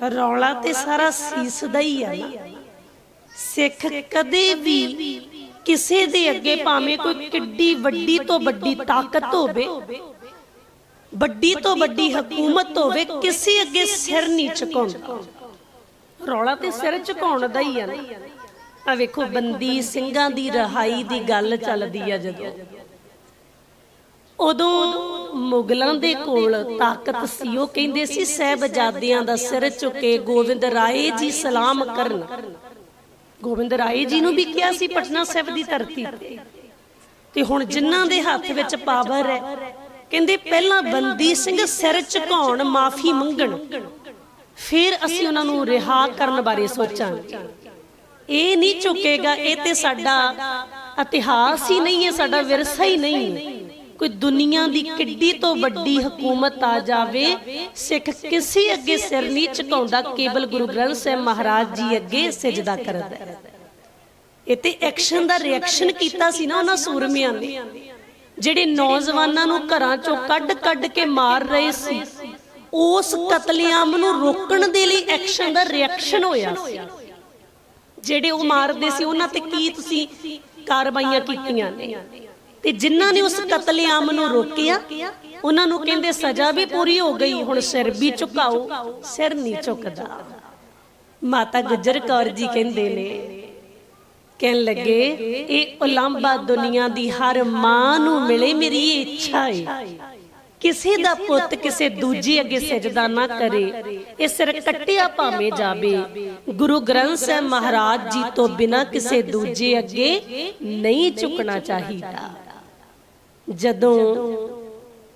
ਰੌਲਾ ਤੇ ਸਾਰਾ ਸੀਸ ਦਾ ਹੀ ਆ ਨਾ। ਸਿੱਖ ਕਦੇ ਵੀ ਕਿਸੇ ਦੇ ਅੱਗੇ ਭਾਵੇਂ ਕੋਈ ਕਿੱਡੀ ਵੱਡੀ ਤੋਂ ਵੱਡੀ ਤਾਕਤ ਹੋਵੇ, ਵੱਡੀ ਤੋਂ ਵੱਡੀ ਹਕੂਮਤ ਹੋਵੇ, ਕਿਸੇ ਅੱਗੇ ਸਿਰ ਨਹੀਂ ਝੁਕਾਉਂਦਾ ਰੌਲਾ ਤੇ ਸਿਰ ਝੁਕਾਉਣ ਦਾ ਹੀ ਆ ਨਾ। ਆ ਵੇਖੋ, ਬੰਦੀ ਸਿੰਘਾਂ ਦੀ ਰਹਾਈ ਦੀ ਗੱਲ ਚੱਲਦੀ ਆ ਜਦੋਂ। ਉਦੋਂ ਮੁਗਲਾਂ ਦੇ ਕੋਲ ਤਾਕਤ ਸੀ, ਉਹ ਕਹਿੰਦੇ ਸੀ, ਸਹਿਬਜ਼ਾਦਿਆਂ ਦਾ ਸਿਰ ਝੁਕੇ ਗੋਬਿੰਦ ਰਾਏ ਜੀ ਸਲਾਮ ਕਰਨ। ਗੋਬਿੰਦ ਰਾਏ ਜੀ ਨੂੰ ਵੀ ਕਿਹਾ ਸੀ ਪਟਨਾ ਸਾਹਿਬ ਦੀ ਧਰਤੀ ਤੇ। ਤੇ ਹੁਣ ਜਿਨ੍ਹਾਂ ਦੇ ਹੱਥ ਵਿੱਚ ਪਾਵਰ ਹੈ, ਕਹਿੰਦੇ ਪਹਿਲਾਂ ਬੰਦੀ ਸਿੰਘ ਸਿਰ ਝੁਕਾਉਣ ਮਾਫੀ ਮੰਗਣ, ਫਿਰ ਅਸੀਂ ਉਹਨਾਂ ਨੂੰ ਰਿਹਾ ਕਰਨ ਬਾਰੇ ਸੋਚਾਂਗੇ। ਇਹ ਨਹੀਂ ਝੁਕੇਗਾ, ਇਹ ਤੇ ਸਾਡਾ ਇਤਿਹਾਸ ਹੀ ਨਹੀਂ ਹੈ, ਸਾਡਾ ਵਿਰਸਾ ਹੀ ਨਹੀਂ ਹੈ। ਕੋਈ ਦੁਨੀਆ ਦੀ ਕਿੱਡੀ ਤੋਂ ਵੱਡੀ ਹਕੂਮਤ ਆ ਜਾਵੇ, ਸਿੱਖ ਕਿਸੇ ਅੱਗੇ ਸਿਰ ਨਹੀਂ ਝੁਕਾਉਂਦਾ, ਕੇਵਲ ਗੁਰੂ ਗ੍ਰੰਥ ਸਾਹਿਬ ਮਹਾਰਾਜ ਜੀ ਅੱਗੇ ਸਜਦਾ ਕਰਦਾ ਹੈ। ਇਹ ਤੇ ਐਕਸ਼ਨ ਦਾ ਰਿਐਕਸ਼ਨ ਕੀਤਾ ਸੀ ਨਾ ਉਹਨਾਂ ਸੂਰਮਿਆਂ ਨੇ, ਜਿਹੜੇ ਨੌਜਵਾਨਾਂ ਨੂੰ ਘਰਾਂ ਚੋਂ ਕੱਢ-ਕੱਢ ਕੇ ਮਾਰ ਰਹੇ ਸੀ, ਉਸ ਕਤਲੇਆਮ ਨੂੰ ਰੋਕਣ ਦੇ ਲਈ ਐਕਸ਼ਨ ਦਾ ਰਿਐਕਸ਼ਨ ਹੋਇਆ ਸੀ। ਜਿਹੜੇ ਉਹ ਮਾਰਦੇ ਸੀ, ਉਹਨਾਂ ਤੇ ਕੀ ਤੁਸੀਂ ਕਾਰਵਾਈਆਂ ਕੀਤੀਆਂ ਨੇ? ਤੇ ਜਿਨ੍ਹਾਂ ਨੇ ਉਸ ਕਤਲੇਆਮ ਨੂੰ ਰੋਕਿਆ, ਉਹਨਾਂ ਨੂੰ ਕਹਿੰਦੇ ਸਜ਼ਾ ਵੀ ਪੂਰੀ ਹੋ ਗਈ, ਹੁਣ ਸਿਰ ਵੀ ਝੁਕਾਓ, ਸਿਰ ਨਹੀਂ ਝੁਕਦਾ। ਮਾਤਾ ਗੁਜਰ ਕੌਰ ਜੀ ਕਹਿੰਦੇ ਨੇ, ਕਹਿਣ ਲੱਗੇ, ਇਹ ਉਲੰਭਾ ਦੁਨੀਆ ਦੀ ਹਰ ਮਾਂ ਨੂੰ ਮਿਲੇ ਮੇਰੀ ਇੱਛਾ ਏ ਕਿਸੇ ਦਾ ਪੁੱਤ ਕਿਸੇ ਦੂਜੇ ਅੱਗੇ ਸਜਦਾ ਨਾ ਕਰੇ, ਇਹ ਸਿਰ ਕੱਟਿਆ ਭਾਵੇਂ ਜਾਵੇ। ਗੁਰੂ ਗ੍ਰੰਥ ਸਾਹਿਬ ਮਹਾਰਾਜ ਜੀ ਤੋਂ ਬਿਨਾ ਕਿਸੇ ਦੂਜੇ ਅੱਗੇ ਨਹੀਂ ਝੁਕਣਾ ਚਾਹੀਦਾ। ਜਦੋਂ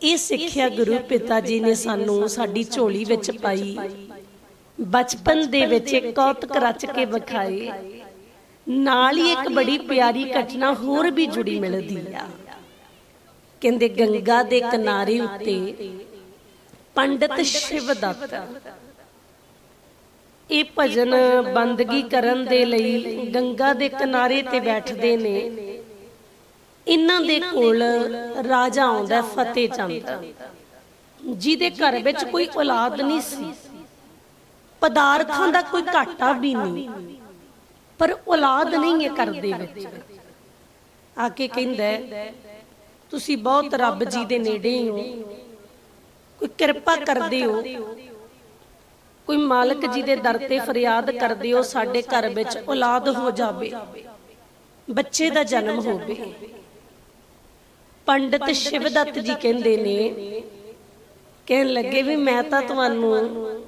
ਇਹ ਸਿੱਖਿਆ ਗੁਰੂ ਪਿਤਾ ਜੀ ਨੇ ਸਾਨੂੰ ਸਾਡੀ ਝੋਲੀ ਵਿੱਚ ਪਾਈ। ਬਚਪਨ ਦੇ ਵਿੱਚ ਇੱਕ ਕੌਤਕ ਰਚ ਕੇ ਵਿਖਾਏ ਨਾਲ ਹੀ ਇੱਕ ਬੜੀ ਪਿਆਰੀ ਘਟਨਾ ਹੋਰ ਵੀ ਜੁੜੀ ਮਿਲਦੀ ਆ। ਕਹਿੰਦੇ ਗੰਗਾ ਦੇ ਕਿਨਾਰੇ ਉੱਤੇ ਪੰਡਤ ਸ਼ਿਵਦੱਤ ਇਹ ਭਜਨ ਬੰਦਗੀ ਕਰਨ ਦੇ ਲਈ ਗੰਗਾ ਦੇ ਕਿਨਾਰੇ ਤੇ ਬੈਠਦੇ ਨੇ। ਇਹਨਾਂ ਦੇ ਕੋਲ ਰਾਜਾ ਆਉਂਦਾ ਫਤਿਹ ਚੰਦ। ਜਿਹਦੇ ਘਰ ਵਿੱਚ ਕੋਈ ਔਲਾਦ ਨਹੀਂ ਸੀ। ਪਦਾਰਥਾਂ ਦਾ ਕੋਈ ਘਾਟਾ ਵੀ ਨਹੀਂ। ਪਰ ਔਲਾਦ ਨਹੀਂ ਹੈ ਘਰ ਦੇ ਵਿੱਚ। ਆ ਕੇ ਕਹਿੰਦਾ ਤੁਸੀਂ ਬਹੁਤ ਰੱਬ ਜੀ ਦੇ ਨੇੜੇ ਹੋ ਕੋਈ ਕਿਰਪਾ ਕਰਦੇ ਹੋ। ਕੋਈ ਮਾਲਕ ਜੀ ਦੇ ਦਰ ਤੇ ਫਰਿਆਦ ਕਰਦੇ ਹੋ ਸਾਡੇ ਘਰ ਵਿੱਚ ਔਲਾਦ ਹੋ ਜਾਵੇ। ਬੱਚੇ ਦਾ ਜਨਮ ਹੋਵੇ। ਪੰਡਤ ਸ਼ਿਵਦੱਤ ਜੀ ਕਹਿੰਦੇ ਨੇ, ਕਹਿਣ ਲੱਗੇ ਵੀ ਮੈਂ ਤਾਂ ਤੁਹਾਨੂੰ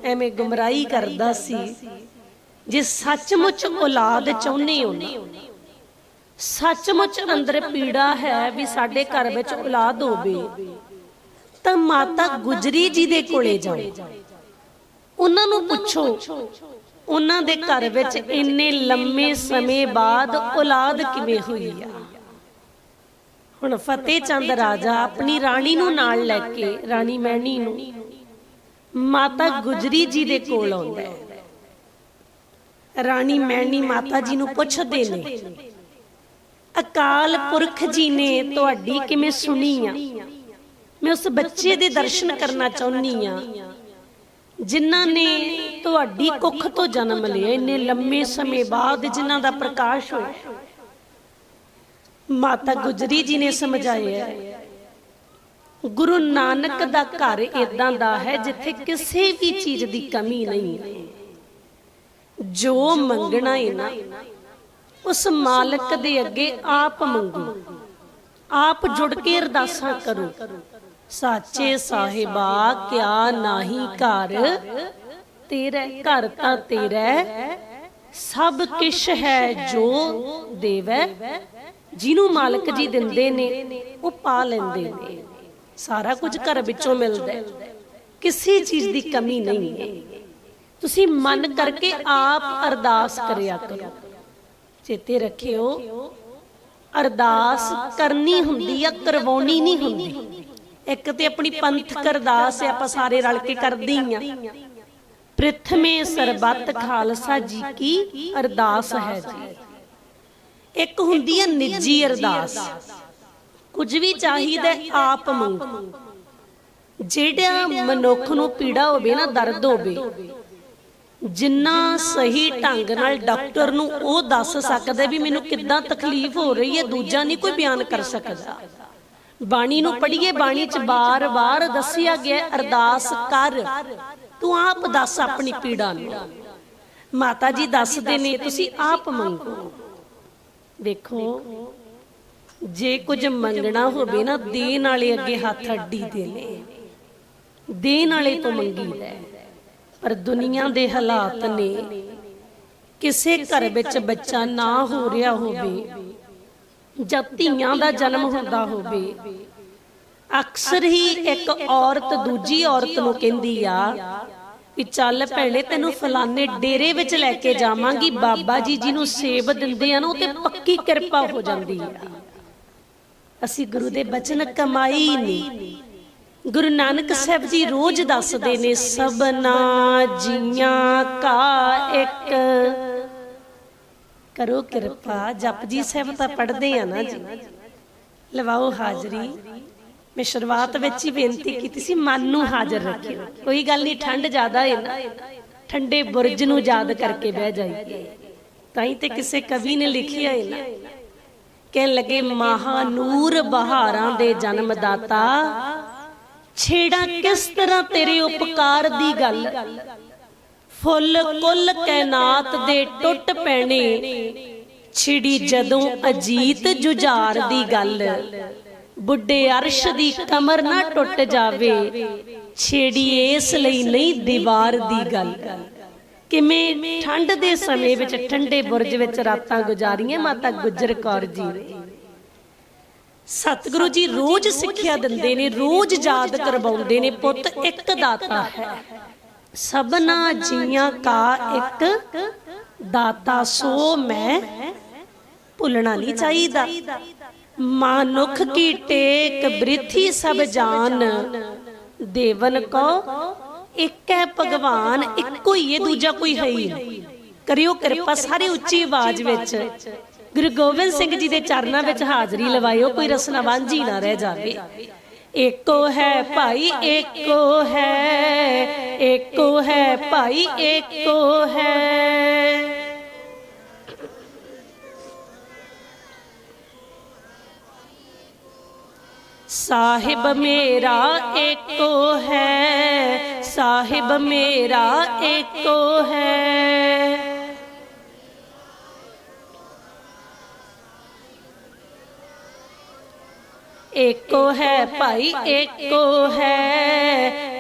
ਐਵੇਂ ਗੁੰਮਰਾਹੀ ਕਰਦਾ ਸੀ, ਜੇ ਸੱਚਮੁੱਚ ਔਲਾਦ ਚਾਹੁੰਦੇ ਹੋ ਸੱਚਮੁੱਚ ਅੰਦਰ ਪੀੜਾ ਹੈ ਵੀ ਸਾਡੇ ਘਰ ਵਿੱਚ ਔਲਾਦ ਹੋਵੇ, ਤਾਂ ਮਾਤਾ ਗੁਜਰੀ ਜੀ ਦੇ ਕੋਲੇ ਜਾਓ। ਉਹਨਾਂ ਨੂੰ ਪੁੱਛੋ, ਉਹਨਾਂ ਦੇ ਘਰ ਵਿੱਚ ਇੰਨੇ ਲੰਮੇ ਸਮੇਂ ਬਾਅਦ ਔਲਾਦ ਕਿਵੇਂ ਹੋਈ ਆ? ਹੁਣ ਫਤਿਹ ਚੰਦ ਰਾਜਾ ਆਪਣੀ ਰਾਣੀ ਨੂੰ ਨਾਲ ਲੈ ਕੇ, ਰਾਣੀ ਮੈਣੀ ਨੂੰ ਮਾਤਾ ਗੁਜਰੀ ਜੀ ਦੇ ਕੋਲ ਆਉਂਦਾ ਹੈ। ਰਾਣੀ ਮੈਣੀ ਮਾਤਾ ਜੀ ਨੂੰ ਪੁੱਛਦੇ ਨੇ, ਅਕਾਲ ਪੁਰਖ ਜੀ ਨੇ ਤੁਹਾਡੀ ਕਿਵੇਂ ਸੁਣੀ ਆ? ਮੈਂ ਉਸ ਬੱਚੇ ਦੇ ਦਰਸ਼ਨ ਕਰਨਾ ਚਾਹੁੰਨੀ ਆ, ਜਿਨ੍ਹਾਂ ਨੇ ਤੁਹਾਡੀ ਕੁੱਖ ਤੋਂ ਜਨਮ ਲਿਆ, ਇੰਨੇ ਲੰਮੇ ਸਮੇਂ ਬਾਅਦ ਜਿਨ੍ਹਾਂ ਦਾ ਪ੍ਰਕਾਸ਼ ਹੋਇਆ। ਮਾਤਾ ਗੁਜਰੀ ਜੀ ਨੇ ਸਮਝਾਇਆ ਗੁਰੂ ਨਾਨਕ ਦਾ ਘਰ ਇਦਾਂ ਦਾ ਹੈ ਜਿੱਥੇ ਕਿਸੇ ਵੀ ਚੀਜ਼ ਦੀ ਕਮੀ ਨਹੀਂ ਜੋ ਮੰਗਣਾ ਹੈ ਨਾ, ਉਸ ਮਾਲਕ ਦੇ ਅੱਗੇ ਆਪ ਮੰਗੋ। ਆਪ ਜੁੜ ਕੇ ਅਰਦਾਸਾਂ ਕਰੋ। ਸਾਚੇ ਸਾਹਿਬਾ, ਕਿਆ ਨਾਹੀ ਘਰ? ਤੇਰਾ ਘਰ ਤਾਂ ਤੇਰਾ ਸਭ ਕਿਛ ਹੈ ਜੋ ਦੇਵੈ। ਜਿਹਨੂੰ ਮਾਲਕ ਜੀ ਦਿੰਦੇ ਨੇ, ਉਹ ਪਾ ਲੈਂਦੇ ਨੇ। ਸਾਰਾ ਕੁਝ ਘਰ ਵਿੱਚੋਂ ਮਿਲਦਾ ਹੈ। ਕਿਸੇ ਚੀਜ਼ ਦੀ ਕਮੀ ਨਹੀਂ ਹੈ। ਤੁਸੀਂ ਮਨ ਕਰਕੇ ਆਪ ਅਰਦਾਸ ਕਰਿਆ ਕਰੋ। ਚੇਤੇ ਰੱਖਿਓ, ਅਰਦਾਸ ਕਰਨੀ ਹੁੰਦੀ ਆ, ਕਰਵਾਉਣੀ ਨਹੀਂ ਹੁੰਦੀ। ਇੱਕ ਤੇ ਆਪਣੀ ਪੰਥਕ ਅਰਦਾਸ ਆਪਾਂ ਸਾਰੇ ਰਲ ਕੇ ਕਰਦੇ ਹੀ ਆ। ਪ੍ਰਥਮੇ ਸਰਬੱਤ ਖਾਲਸਾ ਜੀ ਕੀ ਅਰਦਾਸ ਹੈ ਜੀ। ਇੱਕ ਹੁੰਦੀ ਹੈ ਨਿੱਜੀ ਅਰਦਾਸ। ਕੁਝ ਵੀ ਚਾਹੀਦਾ ਆਪ ਮੰਗੋ ਜਿਹੜਾ ਮਨੁੱਖ ਨੂੰ ਪੀੜਾ ਹੋਵੇ ਨਾ ਦਰਦ ਹੋਵੇ। ਜਿੰਨਾ ਸਹੀ ਢੰਗ ਨਾਲ ਡਾਕਟਰ ਨੂੰ ਉਹ ਦੱਸ ਸਕਦਾ ਵੀ ਮੈਨੂੰ ਕਿੱਦਾਂ ਤਕਲੀਫ ਹੋ ਰਹੀ ਹੈ ਦੂਜਾ ਨਹੀਂ ਕੋਈ ਬਿਆਨ ਕਰ ਸਕਦਾ। ਬਾਣੀ ਨੂੰ ਪੜ੍ਹੀਏ ਬਾਣੀ 'ਚ ਬਾਰ-ਬਾਰ ਦੱਸਿਆ ਗਿਆ ਅਰਦਾਸ ਕਰ। ਤੂੰ ਆਪ ਦੱਸ ਆਪਣੀ ਪੀੜਾ ਨੂੰ। ਮਾਤਾ ਜੀ ਦੱਸਦੇ ਨੇ ਤੁਸੀਂ ਆਪ ਮੰਗੋ। ਵੇਖੋ ਜੇ ਕੁਝ ਮੰਗਣਾ ਹੋਵੇ ਨਾ ਦੇਣ ਵਾਲੇ ਅੱਗੇ ਹੱਥ ਅੱਡੀ ਦੇ ਨੇ। ਦੇਣ ਵਾਲੇ ਤੋਂ ਮੰਗੀਦਾ। ਪਰ ਦੁਨੀਆ ਦੇ ਹਾਲਾਤ ਨੇ। ਕਿਸੇ ਘਰ ਵਿੱਚ ਬੱਚਾ ਨਾ ਹੋ ਰਿਹਾ ਹੋਵੇ ਜਾਂ ਧੀਆਂ ਦਾ ਜਨਮ ਹੁੰਦਾ ਹੋਵੇ। ਅਕਸਰ ਹੀ ਇੱਕ ਔਰਤ ਦੂਜੀ ਔਰਤ ਨੂੰ ਕਹਿੰਦੀ ਆ ਵੀ ਚੱਲ ਭੈਣੇ, ਤੈਨੂੰ ਫਲਾਣੇ ਡੇਰੇ ਵਿੱਚ ਲੈ ਕੇ ਜਾਵਾਂਗੀ, ਬਾਬਾ ਜੀ ਜਿਹਨੂੰ ਸੇਬ ਦਿੰਦੇ ਆ ਨਾ, ਉਹ ਤੇ ਪੱਕੀ ਕਿਰਪਾ ਹੋ ਜਾਂਦੀ ਆ। ਅਸੀਂ ਗੁਰੂ ਦੇ ਬਚਨ ਕਮਾਈ ਨਹੀਂ ਗੁਰੂ ਨਾਨਕ ਸਾਹਿਬ ਜੀ ਰੋਜ਼ ਦੱਸਦੇ ਨੇ, ਸਭਨਾ ਜੀਆਂ ਕਾ ਇੱਕ। ਕਰੋ ਕਿਰਪਾ, ਜਪਜੀ ਸਾਹਿਬ ਤਾਂ ਪੜ੍ਹਦੇ ਆ ਨਾ ਜੀ। ਲਵਾਓ ਹਾਜ਼ਰੀ। ਮੈਂ ਸ਼ੁਰੂਆਤ ਵਿੱਚ ਹੀ ਬੇਨਤੀ ਕੀਤੀ ਸੀ ਮਨ ਨੂੰ ਹਾਜ਼ਰ ਰੱਖਿਓ। ਕੋਈ ਗੱਲ ਨਹੀਂ ਠੰਡ ਜ਼ਿਆਦਾ ਹੈ ਨਾ। ਠੰਡੇ ਬੁਰਜ ਨੂੰ ਯਾਦ ਕਰਕੇ ਬਹਿ ਜਾਈਏ। ਤਾਂ ਹੀ ਤੇ ਕਿਸੇ ਕਵੀ ਨੇ ਲਿਖਿਆ ਹੈ ਨਾ। ਕਹਿਣ ਲੱਗੇ ਮਹਾ ਨੂਰ ਬਹਾਰਾਂ ਦੇ ਜਨਮ ਦਾਤਾ ਛੇੜਾ ਕਿਸ ਤਰ੍ਹਾਂ ਤੇਰੇ ਉਪਕਾਰ ਦੀ ਗੱਲ? ਫੁੱਲ ਕੁੱਲ ਕੈਨਾਤ ਦੇ ਟੁੱਟ ਪੈਣੇ। ਛਿੜੀ ਜਦੋਂ ਅਜੀਤ ਜੁਝਾਰ ਦੀ ਗੱਲ। ਬੁੱਢੇ ਅਰਸ਼ ਦੀ ਕਮਰ ਨਾ ਟੁੱਟ ਜਾਵੇ। ਛੇੜੀ ਇਸ ਲਈ ਨਹੀਂ ਦੀਵਾਰ ਦੀ ਗੱਲ। ਕਿਵੇਂ ਠੰਡ ਦੇ ਸਮੇਂ ਵਿੱਚ ਠੰਡੇ ਬੁਰਜ ਵਿੱਚ ਰਾਤਾਂ ਗੁਜ਼ਾਰੀਆਂ ਮਾਤਾ ਗੁਜਰ ਕੌਰ ਜੀ? ਨੇ ਸਤਿਗੁਰੂ ਜੀ ਰੋਜ਼ ਸਿੱਖਿਆ ਦਿੰਦੇ ਨੇ, ਰੋਜ਼ ਯਾਦ ਕਰਵਾਉਂਦੇ ਨੇ, ਪੁੱਤ ਇੱਕ ਦਾਤਾ ਹੈ। ਸਭਨਾ ਜੀਆਂ ਕਾ ਇੱਕ ਦਾਤਾ, ਸੋ ਮੈਂ ਭੁੱਲਣਾ ਨਹੀਂ ਚਾਹੀਦਾ। ਮਾਨੁਖ ਕੀ ਟੇਕ ਬ੍ਰਿਥੀ ਸਭ ਜਾਨ? ਦੇਵਨ ਕੋ ਇੱਕ ਹੈ ਭਗਵਾਨ, ਇੱਕੋ ਹੀ ਹੈ, ਦੂਜਾ ਕੋਈ ਹੈ ਹੀ ਕਰਿਓ ਕਿਰਪਾ ਸਾਰੇ ਉੱਚੀ ਆਵਾਜ਼ ਵਿੱਚ। ਗੁਰੂ ਗੋਬਿੰਦ ਸਿੰਘ ਜੀ ਦੇ ਚਰਨਾਂ ਵਿੱਚ ਹਾਜ਼ਰੀ ਲਵਾਇਓ, ਕੋਈ ਰਸਨਾ ਵਾਂਝੀ ਨਾ ਰਹਿ ਜਾਵੇ। ਏਕੋ ਹੈ ਭਾਈ ਏਕੋ ਹੈ ਏਕੋ ਹੈ ਭਾਈ ਏਕੋ ਹੈ। ਸਾਹਿਬ ਮੇਰਾ ਏਕੋ ਹੈ ਸਾਹਿਬ ਮੇਰਾ ਏਕੋ ਹੈ ਏਕੋ ਹੈ ਭਾਈ ਏਕੋ ਹੈ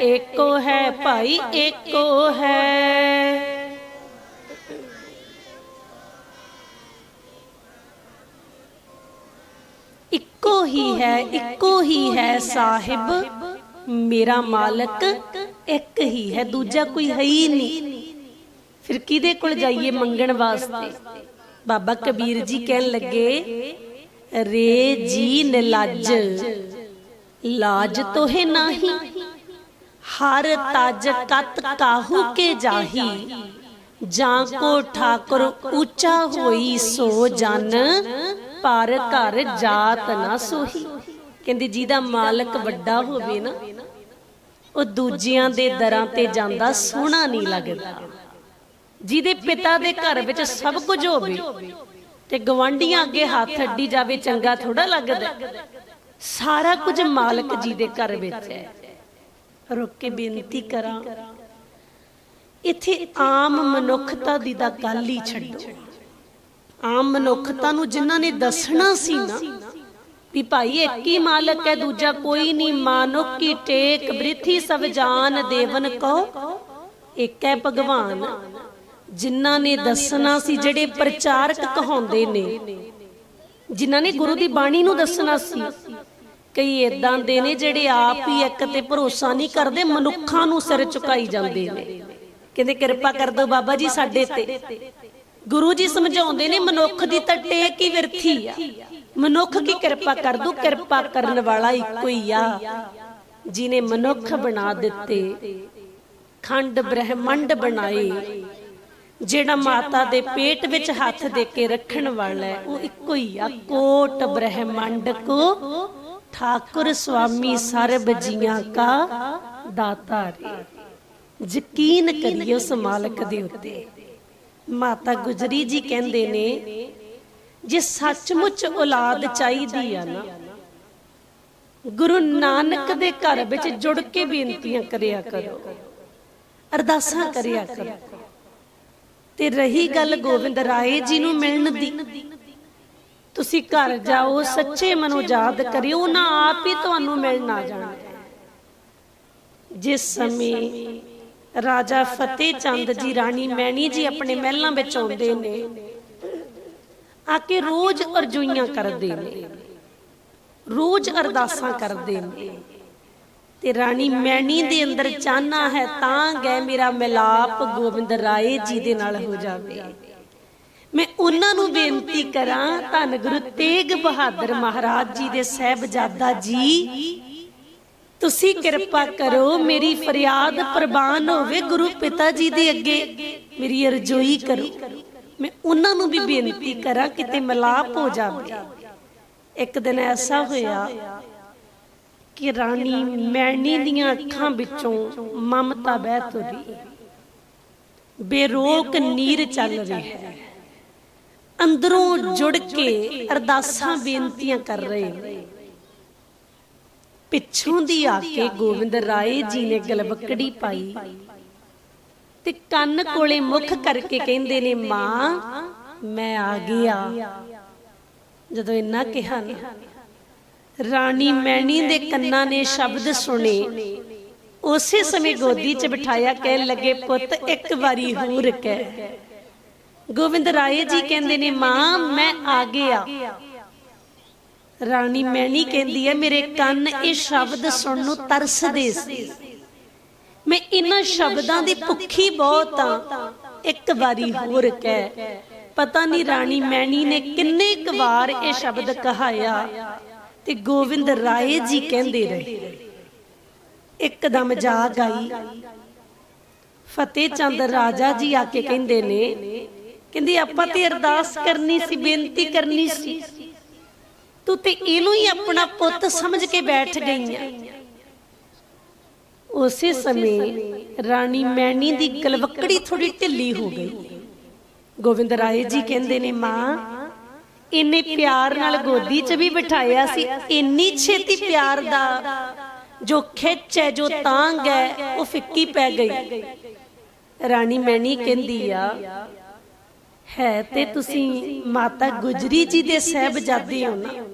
ਏਕੋ ਹੈ ਭਾਈ ਏਕੋ ਹੈ ਇੱਕੋ ਹੀ ਹੈ, ਇੱਕੋ ਹੀ ਹੈ ਸਾਹਿਬ। ਮੇਰਾ ਮਾਲਕ ਇੱਕ ਹੀ ਹੈ, ਦੂਜਾ ਕੋਈ ਹੈ ਹੀ ਨਹੀਂ। ਫਿਰ ਕਿਹਦੇ ਕੋਲ ਜਾਈਏ ਮੰਗਣ ਵਾਸਤੇ? ਬਾਬਾ ਕਬੀਰ ਜੀ ਕਹਿਣ ਲੱਗੇ, ਰੇ ਜੀ ਨਿਲਾਜ। ਲਾਜ ਤੋਹੇ ਨਾਹੀ। ਹਰ ਤਜ ਕਤ ਕਾਹੂ ਕੇ ਜਾਹੀ। ਜਾਂ ਕੋ ਠਾਕੁਰ ਉੱਚਾ ਹੋਈ ਸੋ ਜਨ। ਪਰ ਘਰ ਜਾਤ ਨਾ ਸੋਹੀ। ਕਹਿੰਦੇ ਜਿਹਦਾ ਮਾਲਕ ਵੱਡਾ ਹੋਵੇ ਨਾ, ਉਹ ਦੂਜਿਆਂ ਦੇ ਦਰਾਂ ਤੇ ਜਾਂਦਾ ਸੋਹਣਾ ਨਹੀਂ ਲੱਗਦਾ। ਜਿਹਦੇ ਪਿਤਾ ਦੇ ਘਰ ਵਿੱਚ ਸਭ ਕੁਝ ਹੋਵੇ ਤੇ ਗਵਾਂਢੀਆਂ ਅੱਗੇ ਹੱਥ ਅੱਡੀ ਜਾਵੇ ਚੰਗਾ ਥੋੜਾ ਲੱਗਦਾ। ਸਾਰਾ ਕੁਝ ਮਾਲਕ ਜੀ ਦੇ ਘਰ ਵਿੱਚ ਹੈ। ਰੁਕ ਕੇ ਬੇਨਤੀ ਕਰਾਂ, ਇੱਥੇ ਆਮ ਮਨੁੱਖਤਾ ਦੀ ਤਾਂ ਗੱਲ ਹੀ ਛੱਡੋ। ਆਮ ਮਨੁੱਖਤਾ ਨੂੰ ਜਿਨ੍ਹਾਂ ਨੇ ਦੱਸਣਾ ਸੀ ਨਾ, ਵੀ ਭਾਈ ਇੱਕ ਹੀ ਮਾਲਕ ਹੈ, ਦੂਜਾ ਕੋਈ ਨਹੀਂ। ਮਾਨੁਖ ਕੀ ਟੇਕ ਬ੍ਰਿਥੀ ਸਭ ਜਾਨ ਦੇਵਨ ਕੋ ਇੱਕ ਹੈ ਭਗਵਾਨ, ਜਿਨ੍ਹਾਂ ਨੇ ਦੱਸਣਾ ਸੀ, ਜਿਹੜੇ ਪ੍ਰਚਾਰਕ ਕਹਾਉਂਦੇ ਨੇ। ਜਿਨ੍ਹਾਂ ਨੇ ਗੁਰੂ ਦੀ ਬਾਣੀ ਨੂੰ ਦੱਸਣਾ ਸੀ। ਕਈ ਇਦਾਂ ਦੇ ਨੇ, ਜਿਹੜੇ ਆਪ ਹੀ ਇੱਕ ਤੇ ਭਰੋਸਾ ਨਹੀਂ ਕਰਦੇ, ਮਨੁੱਖਾਂ ਨੂੰ ਸਿਰ ਚੁਕਾਈ ਜਾਂਦੇ ਨੇ। ਕਹਿੰਦੇ, ਕਿਰਪਾ ਕਰ ਦਿਓ ਬਾਬਾ ਜੀ ਸਾਡੇ ਤੇ। ਗੁਰੂ ਜੀ ਸਮਝਾਉਂਦੇ ਨੇ, ਮਨੁੱਖ ਦੀ ਤਾਂ ਟੇਕ ਹੀ ਵਿਰਥੀ ਆ। ਮਨੁੱਖ ਕੀ ਕਿਰਪਾ ਕਰ ਦੂ, ਕਿਰਪਾ ਕਰਨ ਵਾਲਾ ਇੱਕੋ ਹੀ ਆ। ਜਿਨੇ ਮਨੁੱਖ ਬਣਾ ਦਿੱਤੇ, ਖੰਡ ਬ੍ਰਹਿਮੰਡ ਬਣਾਏ, ਜਿਹੜਾ ਮਾਤਾ ਦੇ ਪੇਟ ਵਿੱਚ ਹੱਥ ਦੇ ਕੇ ਰੱਖਣ ਵਾਲਾ ਹੈ, ਉਹ ਇੱਕੋ ਹੀ ਆ। ਕੋਟ ਬ੍ਰਹਿਮੰਡ ਕੋ, ਠਾਕੁਰ ਸੁਆਮੀ ਸਰਬ ਜੀਆਂ ਕਾ ਦਾਤਾ ਰੇ। ਯਕੀਨ ਕਰੀਏ ਉਸ ਮਾਲਕ ਦੇ ਉੱਤੇ। ਮਾਤਾ ਗੁਜਰੀ ਜੀ ਕਹਿੰਦੇ ਨੇ, ਜੇ ਸੱਚਮੁੱਚ ਔਲਾਦ ਚਾਹੀਦੀ ਆ ਨਾ, ਗੁਰੂ ਨਾਨਕ ਦੇ ਘਰ ਵਿੱਚ ਜੁੜ ਕੇ ਬੇਨਤੀਆਂ ਕਰਿਆ ਕਰੋ, ਅਰਦਾਸਾਂ ਕਰਿਆ ਕਰੋ। ਤੇ ਰਹੀ ਗੱਲ ਗੋਬਿੰਦ ਰਾਏ ਜੀ ਨੂੰ ਮਿਲਣ ਦੀ, ਤੁਸੀਂ ਘਰ ਜਾਓ, ਸੱਚੇ ਮਨੋਂ ਯਾਦ ਕਰਿਓ ਨਾ ਆਪ ਹੀ ਤੁਹਾਨੂੰ ਮਿਲਣ ਆ ਜਾਣਗੇ। ਜਿਸ ਸਮੇਂ ਰਾਜਾ ਫਤਿਹ ਚੰਦ ਜੀ, ਰਾਣੀ ਮੈਣੀ ਜੀ ਆਪਣੇ ਮਹਿਲਾਂ ਵਿੱਚ ਆਉਂਦੇ ਨੇ। ਆ ਕੇ ਰੋਜ਼ ਅਰਜ਼ੋਈਆਂ ਕਰਦੇ ਨੇ। ਰੋਜ਼ ਅਰਦਾਸਾਂ ਕਰਦੇ ਨੇ। ਤੇ ਰਾਣੀ ਮੈਣੀ ਦੇ ਅੰਦਰ ਚਾਹਨਾ ਹੈ, ਤਾਂ ਗਏ ਮੇਰਾ ਮਿਲਾਪ ਗੋਬਿੰਦ ਰਾਏ ਜੀ ਦੇ ਨਾਲ ਹੋ ਜਾਵੇ। ਮੈਂ ਉਹਨਾਂ ਨੂੰ ਬੇਨਤੀ ਕਰਾਂ, ਧੰਨ ਗੁਰੂ ਤੇਗ ਬਹਾਦਰ ਮਹਾਰਾਜ ਜੀ ਦੇ ਸਹਿਬਜ਼ਾਦਾ ਜੀ ਤੁਸੀਂ ਕਿਰਪਾ ਕਰੋ ਮੇਰੀ ਫਰਿਆਦ ਪ੍ਰਵਾਨ ਹੋਵੇ ਗੁਰੂ ਪਿਤਾ ਜੀ ਦੇ ਅੱਗੇ। ਮੇਰੀ ਅਰਜ਼ੋਈ ਕਰੋ। ਮੈਂ ਉਹਨਾਂ ਨੂੰ ਵੀ ਬੇਨਤੀ ਕਰਾਂ ਕਿਤੇ ਮਿਲਾਪ ਹੋ ਜਾਵੇ। ਇੱਕ ਦਿਨ ਐਸਾ ਹੋਇਆ ਕਿ ਰਾਣੀ ਮੈਣੀ ਦੀਆਂ ਅੱਖਾਂ ਵਿੱਚੋਂ ਮਮਤਾ ਬਹਿ ਤੁਰੀ। ਬੇਰੋਕ ਨੀਰ ਚੱਲ ਰਹੀ। ਹੈ ਅੰਦਰੋਂ ਜੁੜ ਕੇ ਅਰਦਾਸਾਂ ਬੇਨਤੀਆਂ ਕਰ ਰਹੇ ਨੇ ਪਿੱਛੋਂ ਦੀ ਆ ਕੇ ਗੋਬਿੰਦ ਰਾਏ ਜੀ ਨੇ ਗਲਵਕੜੀ ਪਾਈ। ਤੇ ਕੰਨ ਕੋਲੇ ਮੁਖ ਕਰਕੇ ਕਹਿੰਦੇ ਨੇ, ਮਾਂ, ਮੈਂ ਆ ਗਿਆ। ਜਦੋਂ ਇੰਨਾ ਕਿਹਾ ਨਾ, ਰਾਣੀ ਮੈਣੀ ਦੇ ਕੰਨਾਂ ਨੇ ਸ਼ਬਦ ਸੁਣੇ। ਉਸੇ ਸਮੇਂ ਗੋਦੀ 'ਚ ਬਿਠਾਇਆ ਕਹਿਣ ਲੱਗੇ, ਪੁੱਤ, ਇੱਕ ਵਾਰੀ ਹੋਰ ਕਹਿ। ਗੋਬਿੰਦ ਰਾਏ ਜੀ ਕਹਿੰਦੇ ਨੇ, ਮਾਂ, ਮੈਂ ਆ ਗਿਆ। ਰਾਣੀ ਮੈਣੀ ਕਹਿੰਦੀ ਹੈ ਮੇਰੇ ਕੰਨ ਇਹ ਸ਼ਬਦ ਸੁਣਨ ਨੂੰ ਤਰਸਦੇ ਸੀ। ਮੈਂ ਇਹਨਾਂ ਸ਼ਬਦਾਂ ਦੀ ਭੁੱਖੀ ਬਹੁਤ ਆ, ਇੱਕ ਵਾਰੀ ਹੋਰ ਕਹਿ, ਪਤਾ ਨਹੀਂ ਰਾਣੀ ਮੈਣੀ ਨੇ ਕਿੰਨੇ ਕੁ ਵਾਰ ਇਹ ਸ਼ਬਦ ਕਹਾਇਆ ਤੇ ਗੋਬਿੰਦ ਰਾਏ ਜੀ ਕਹਿੰਦੇ ਰਹੇ। ਇੱਕਦਮ ਜਾਗ ਆਈ। ਫਤਿਹ ਚੰਦ ਰਾਜਾ ਜੀ ਆ ਕੇ ਕਹਿੰਦੇ ਨੇ, ਕਹਿੰਦੀ ਆਪਾਂ ਤੇ ਅਰਦਾਸ ਕਰਨੀ ਸੀ, ਬੇਨਤੀ ਕਰਨੀ ਸੀ। ਤੂੰ ਤੇ ਇਹਨੂੰ ਹੀ ਆਪਣਾ ਪੁੱਤ ਸਮਝ ਕੇ ਬੈਠ ਗਈ ਆ। ਉਸੇ ਸਮੇਂ ਰਾਣੀ ਮੈਣੀ ਦੀ ਗਲਵਕੜੀ ਥੋੜੀ ਢਿੱਲੀ ਹੋ ਗਈ। ਗੋਬਿੰਦ ਰਾਏ ਜੀ ਕਹਿੰਦੇ ਨੇ, ਮਾਂ ਇੰਨੇ ਪਿਆਰ ਨਾਲ ਗੋਦੀ 'ਚ ਵੀ ਬਿਠਾਇਆ ਸੀ। ਇੰਨੀ ਛੇਤੀ ਪਿਆਰ ਦਾ ਜੋ ਖਿੱਚ ਹੈ, ਜੋ ਤਾਂਗ ਹੈ, ਉਹ ਫਿੱਕੀ ਪੈ ਗਈ। ਰਾਣੀ ਮੈਣੀ ਕਹਿੰਦੀ ਆ ਹੈ ਤੇ ਤੁਸੀਂ ਮਾਤਾ ਗੁਜਰੀ ਜੀ ਦੇ ਸਹਿਬਜ਼ਾਦੇ ਹੋ ਨਾ।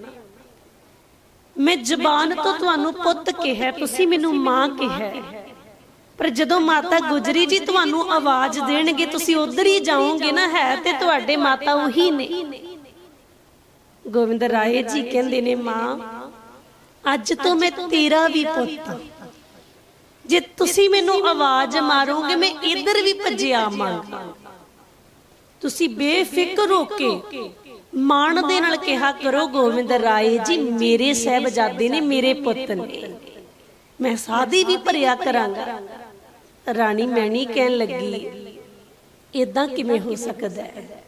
ਮੈਂ ਜ਼ਬਾਨ ਤੋਂ ਤੁਹਾਨੂੰ ਪੁੱਤ ਕਿਹਾ, ਤੁਸੀਂ ਮੈਨੂੰ ਮਾਂ ਕਿਹਾ। ਪਰ ਜਦੋਂ ਮਾਤਾ ਗੁਜਰੀ ਜੀ ਤੁਹਾਨੂੰ ਆਵਾਜ਼ ਦੇਣਗੇ, ਤੁਸੀਂ ਉਧਰ ਹੀ ਜਾਓਗੇ ਨਾ, ਹੈ ਤੇ ਤੁਹਾਡੇ ਮਾਤਾ ਉਹੀ ਨੇ। ਗੋਬਿੰਦ ਰਾਏ ਜੀ ਕਹਿੰਦੇ ਨੇ, ਮਾਂ, ਅੱਜ ਤੋਂ ਮੈਂ ਤੇਰਾ ਵੀ ਪੁੱਤ ਜੇ ਤੁਸੀਂ ਮੈਨੂੰ ਆਵਾਜ਼ ਮਾਰੋਗੇ, ਮੈਂ ਇੱਧਰ ਵੀ ਭੱਜਿਆ ਆਵਾਂਗਾ। ਤੁਸੀਂ ਬੇਫਿਕਰ ਹੋ ਕੇ ਮਾਣ ਦੇ ਨਾਲ ਕਿਹਾ ਕਰੋ ਗੋਬਿੰਦ ਰਾਏ ਜੀ, ਮੇਰੇ ਸਹਿਬਜ਼ਾਦੇ ਨੇ ਮੇਰੇ ਪੁੱਤ ਨੇ। ਮੈਂ ਸਾਦੀ ਵੀ ਭਰਿਆ ਕਰਾਂਗਾ। ਰਾਣੀ ਮੈਣੀ ਕਹਿਣ ਲੱਗੀ ਇਦਾਂ ਕਿਵੇਂ ਹੋ ਸਕਦਾ ਹੈ?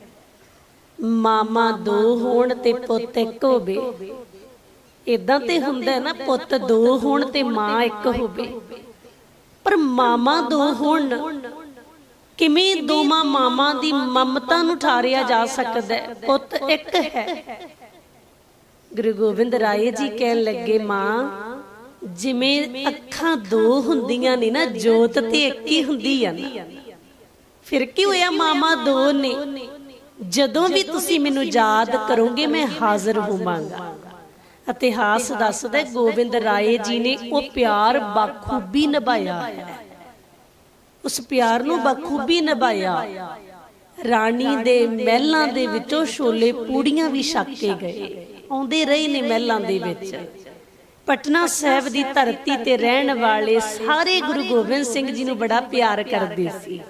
ਮਾਮਾ ਦੋ ਹੋਣ ਤੇ ਪੁੱਤ ਇੱਕ ਹੋਵੇ। ਇਦਾਂ ਤੇ ਹੁੰਦਾ ਨਾ, ਪੁੱਤ ਦੋ ਹੋਣ ਤੇ ਮਾਂ ਇੱਕ ਹੋਵੇ। ਪਰ ਮਾਮਾ ਦੋ ਹੋਣ ਕਿਵੇਂ ਦੋਵਾਂ ਮਾਵਾਂ ਦੀ ਮਮਤਾ ਨੂੰ ਠਾਰਿਆ ਜਾ ਸਕਦਾ ਹੈ? ਪੁੱਤ ਇੱਕ ਹੈ। ਗੁਰੂ ਗੋਬਿੰਦ ਰਾਏ ਜੀ ਕਹਿਣ ਲੱਗੇ, ਮਾਂ, ਜਿਵੇਂ ਅੱਖਾਂ ਦੋ ਹੁੰਦੀਆਂ ਨੇ ਨਾ, ਜੋਤ ਤੇ ਇੱਕ ਹੀ ਹੁੰਦੀ ਆ ਨਾ। ਫਿਰ ਕੀ ਹੋਇਆ ਮਾਮਾ ਦੋ ਨੇ? ਜਦੋਂ ਵੀ ਤੁਸੀਂ ਮੈਨੂੰ ਯਾਦ ਕਰੋਗੇ, ਮੈਂ ਹਾਜ਼ਰ ਹੋਵਾਂਗਾ। ਇਤਿਹਾਸ ਦੱਸਦਾ ਗੋਬਿੰਦ ਰਾਏ ਜੀ ਨੇ ਉਹ ਪਿਆਰ ਬਾਖੂਬੀ ਨਿਭਾਇਆ ਹੈ। ਉਸ ਪਿਆਰ ਨੂੰ ਬਖੂਬੀ ਨਿਭਾਇਆ। ਰਾਣੀ ਦੇ ਮਹਿਲਾਂ ਦੇ ਵਿੱਚੋਂ ਛੋਲੇ ਪੂੜੀਆਂ ਵੀ ਛੱਕ ਕੇ ਗਏ। ਆਉਂਦੇ ਰਹੇ ਨੇ ਮਹਿਲਾਂ ਦੇ ਵਿੱਚ। ਪਟਨਾ ਸਾਹਿਬ ਦੀ ਧਰਤੀ ਤੇ ਰਹਿਣ ਵਾਲੇ ਸਾਰੇ ਗੁਰੂ ਗੋਬਿੰਦ ਸਿੰਘ ਜੀ ਨੂੰ ਬੜਾ ਪਿਆਰ ਕਰਦੇ ਸੀ।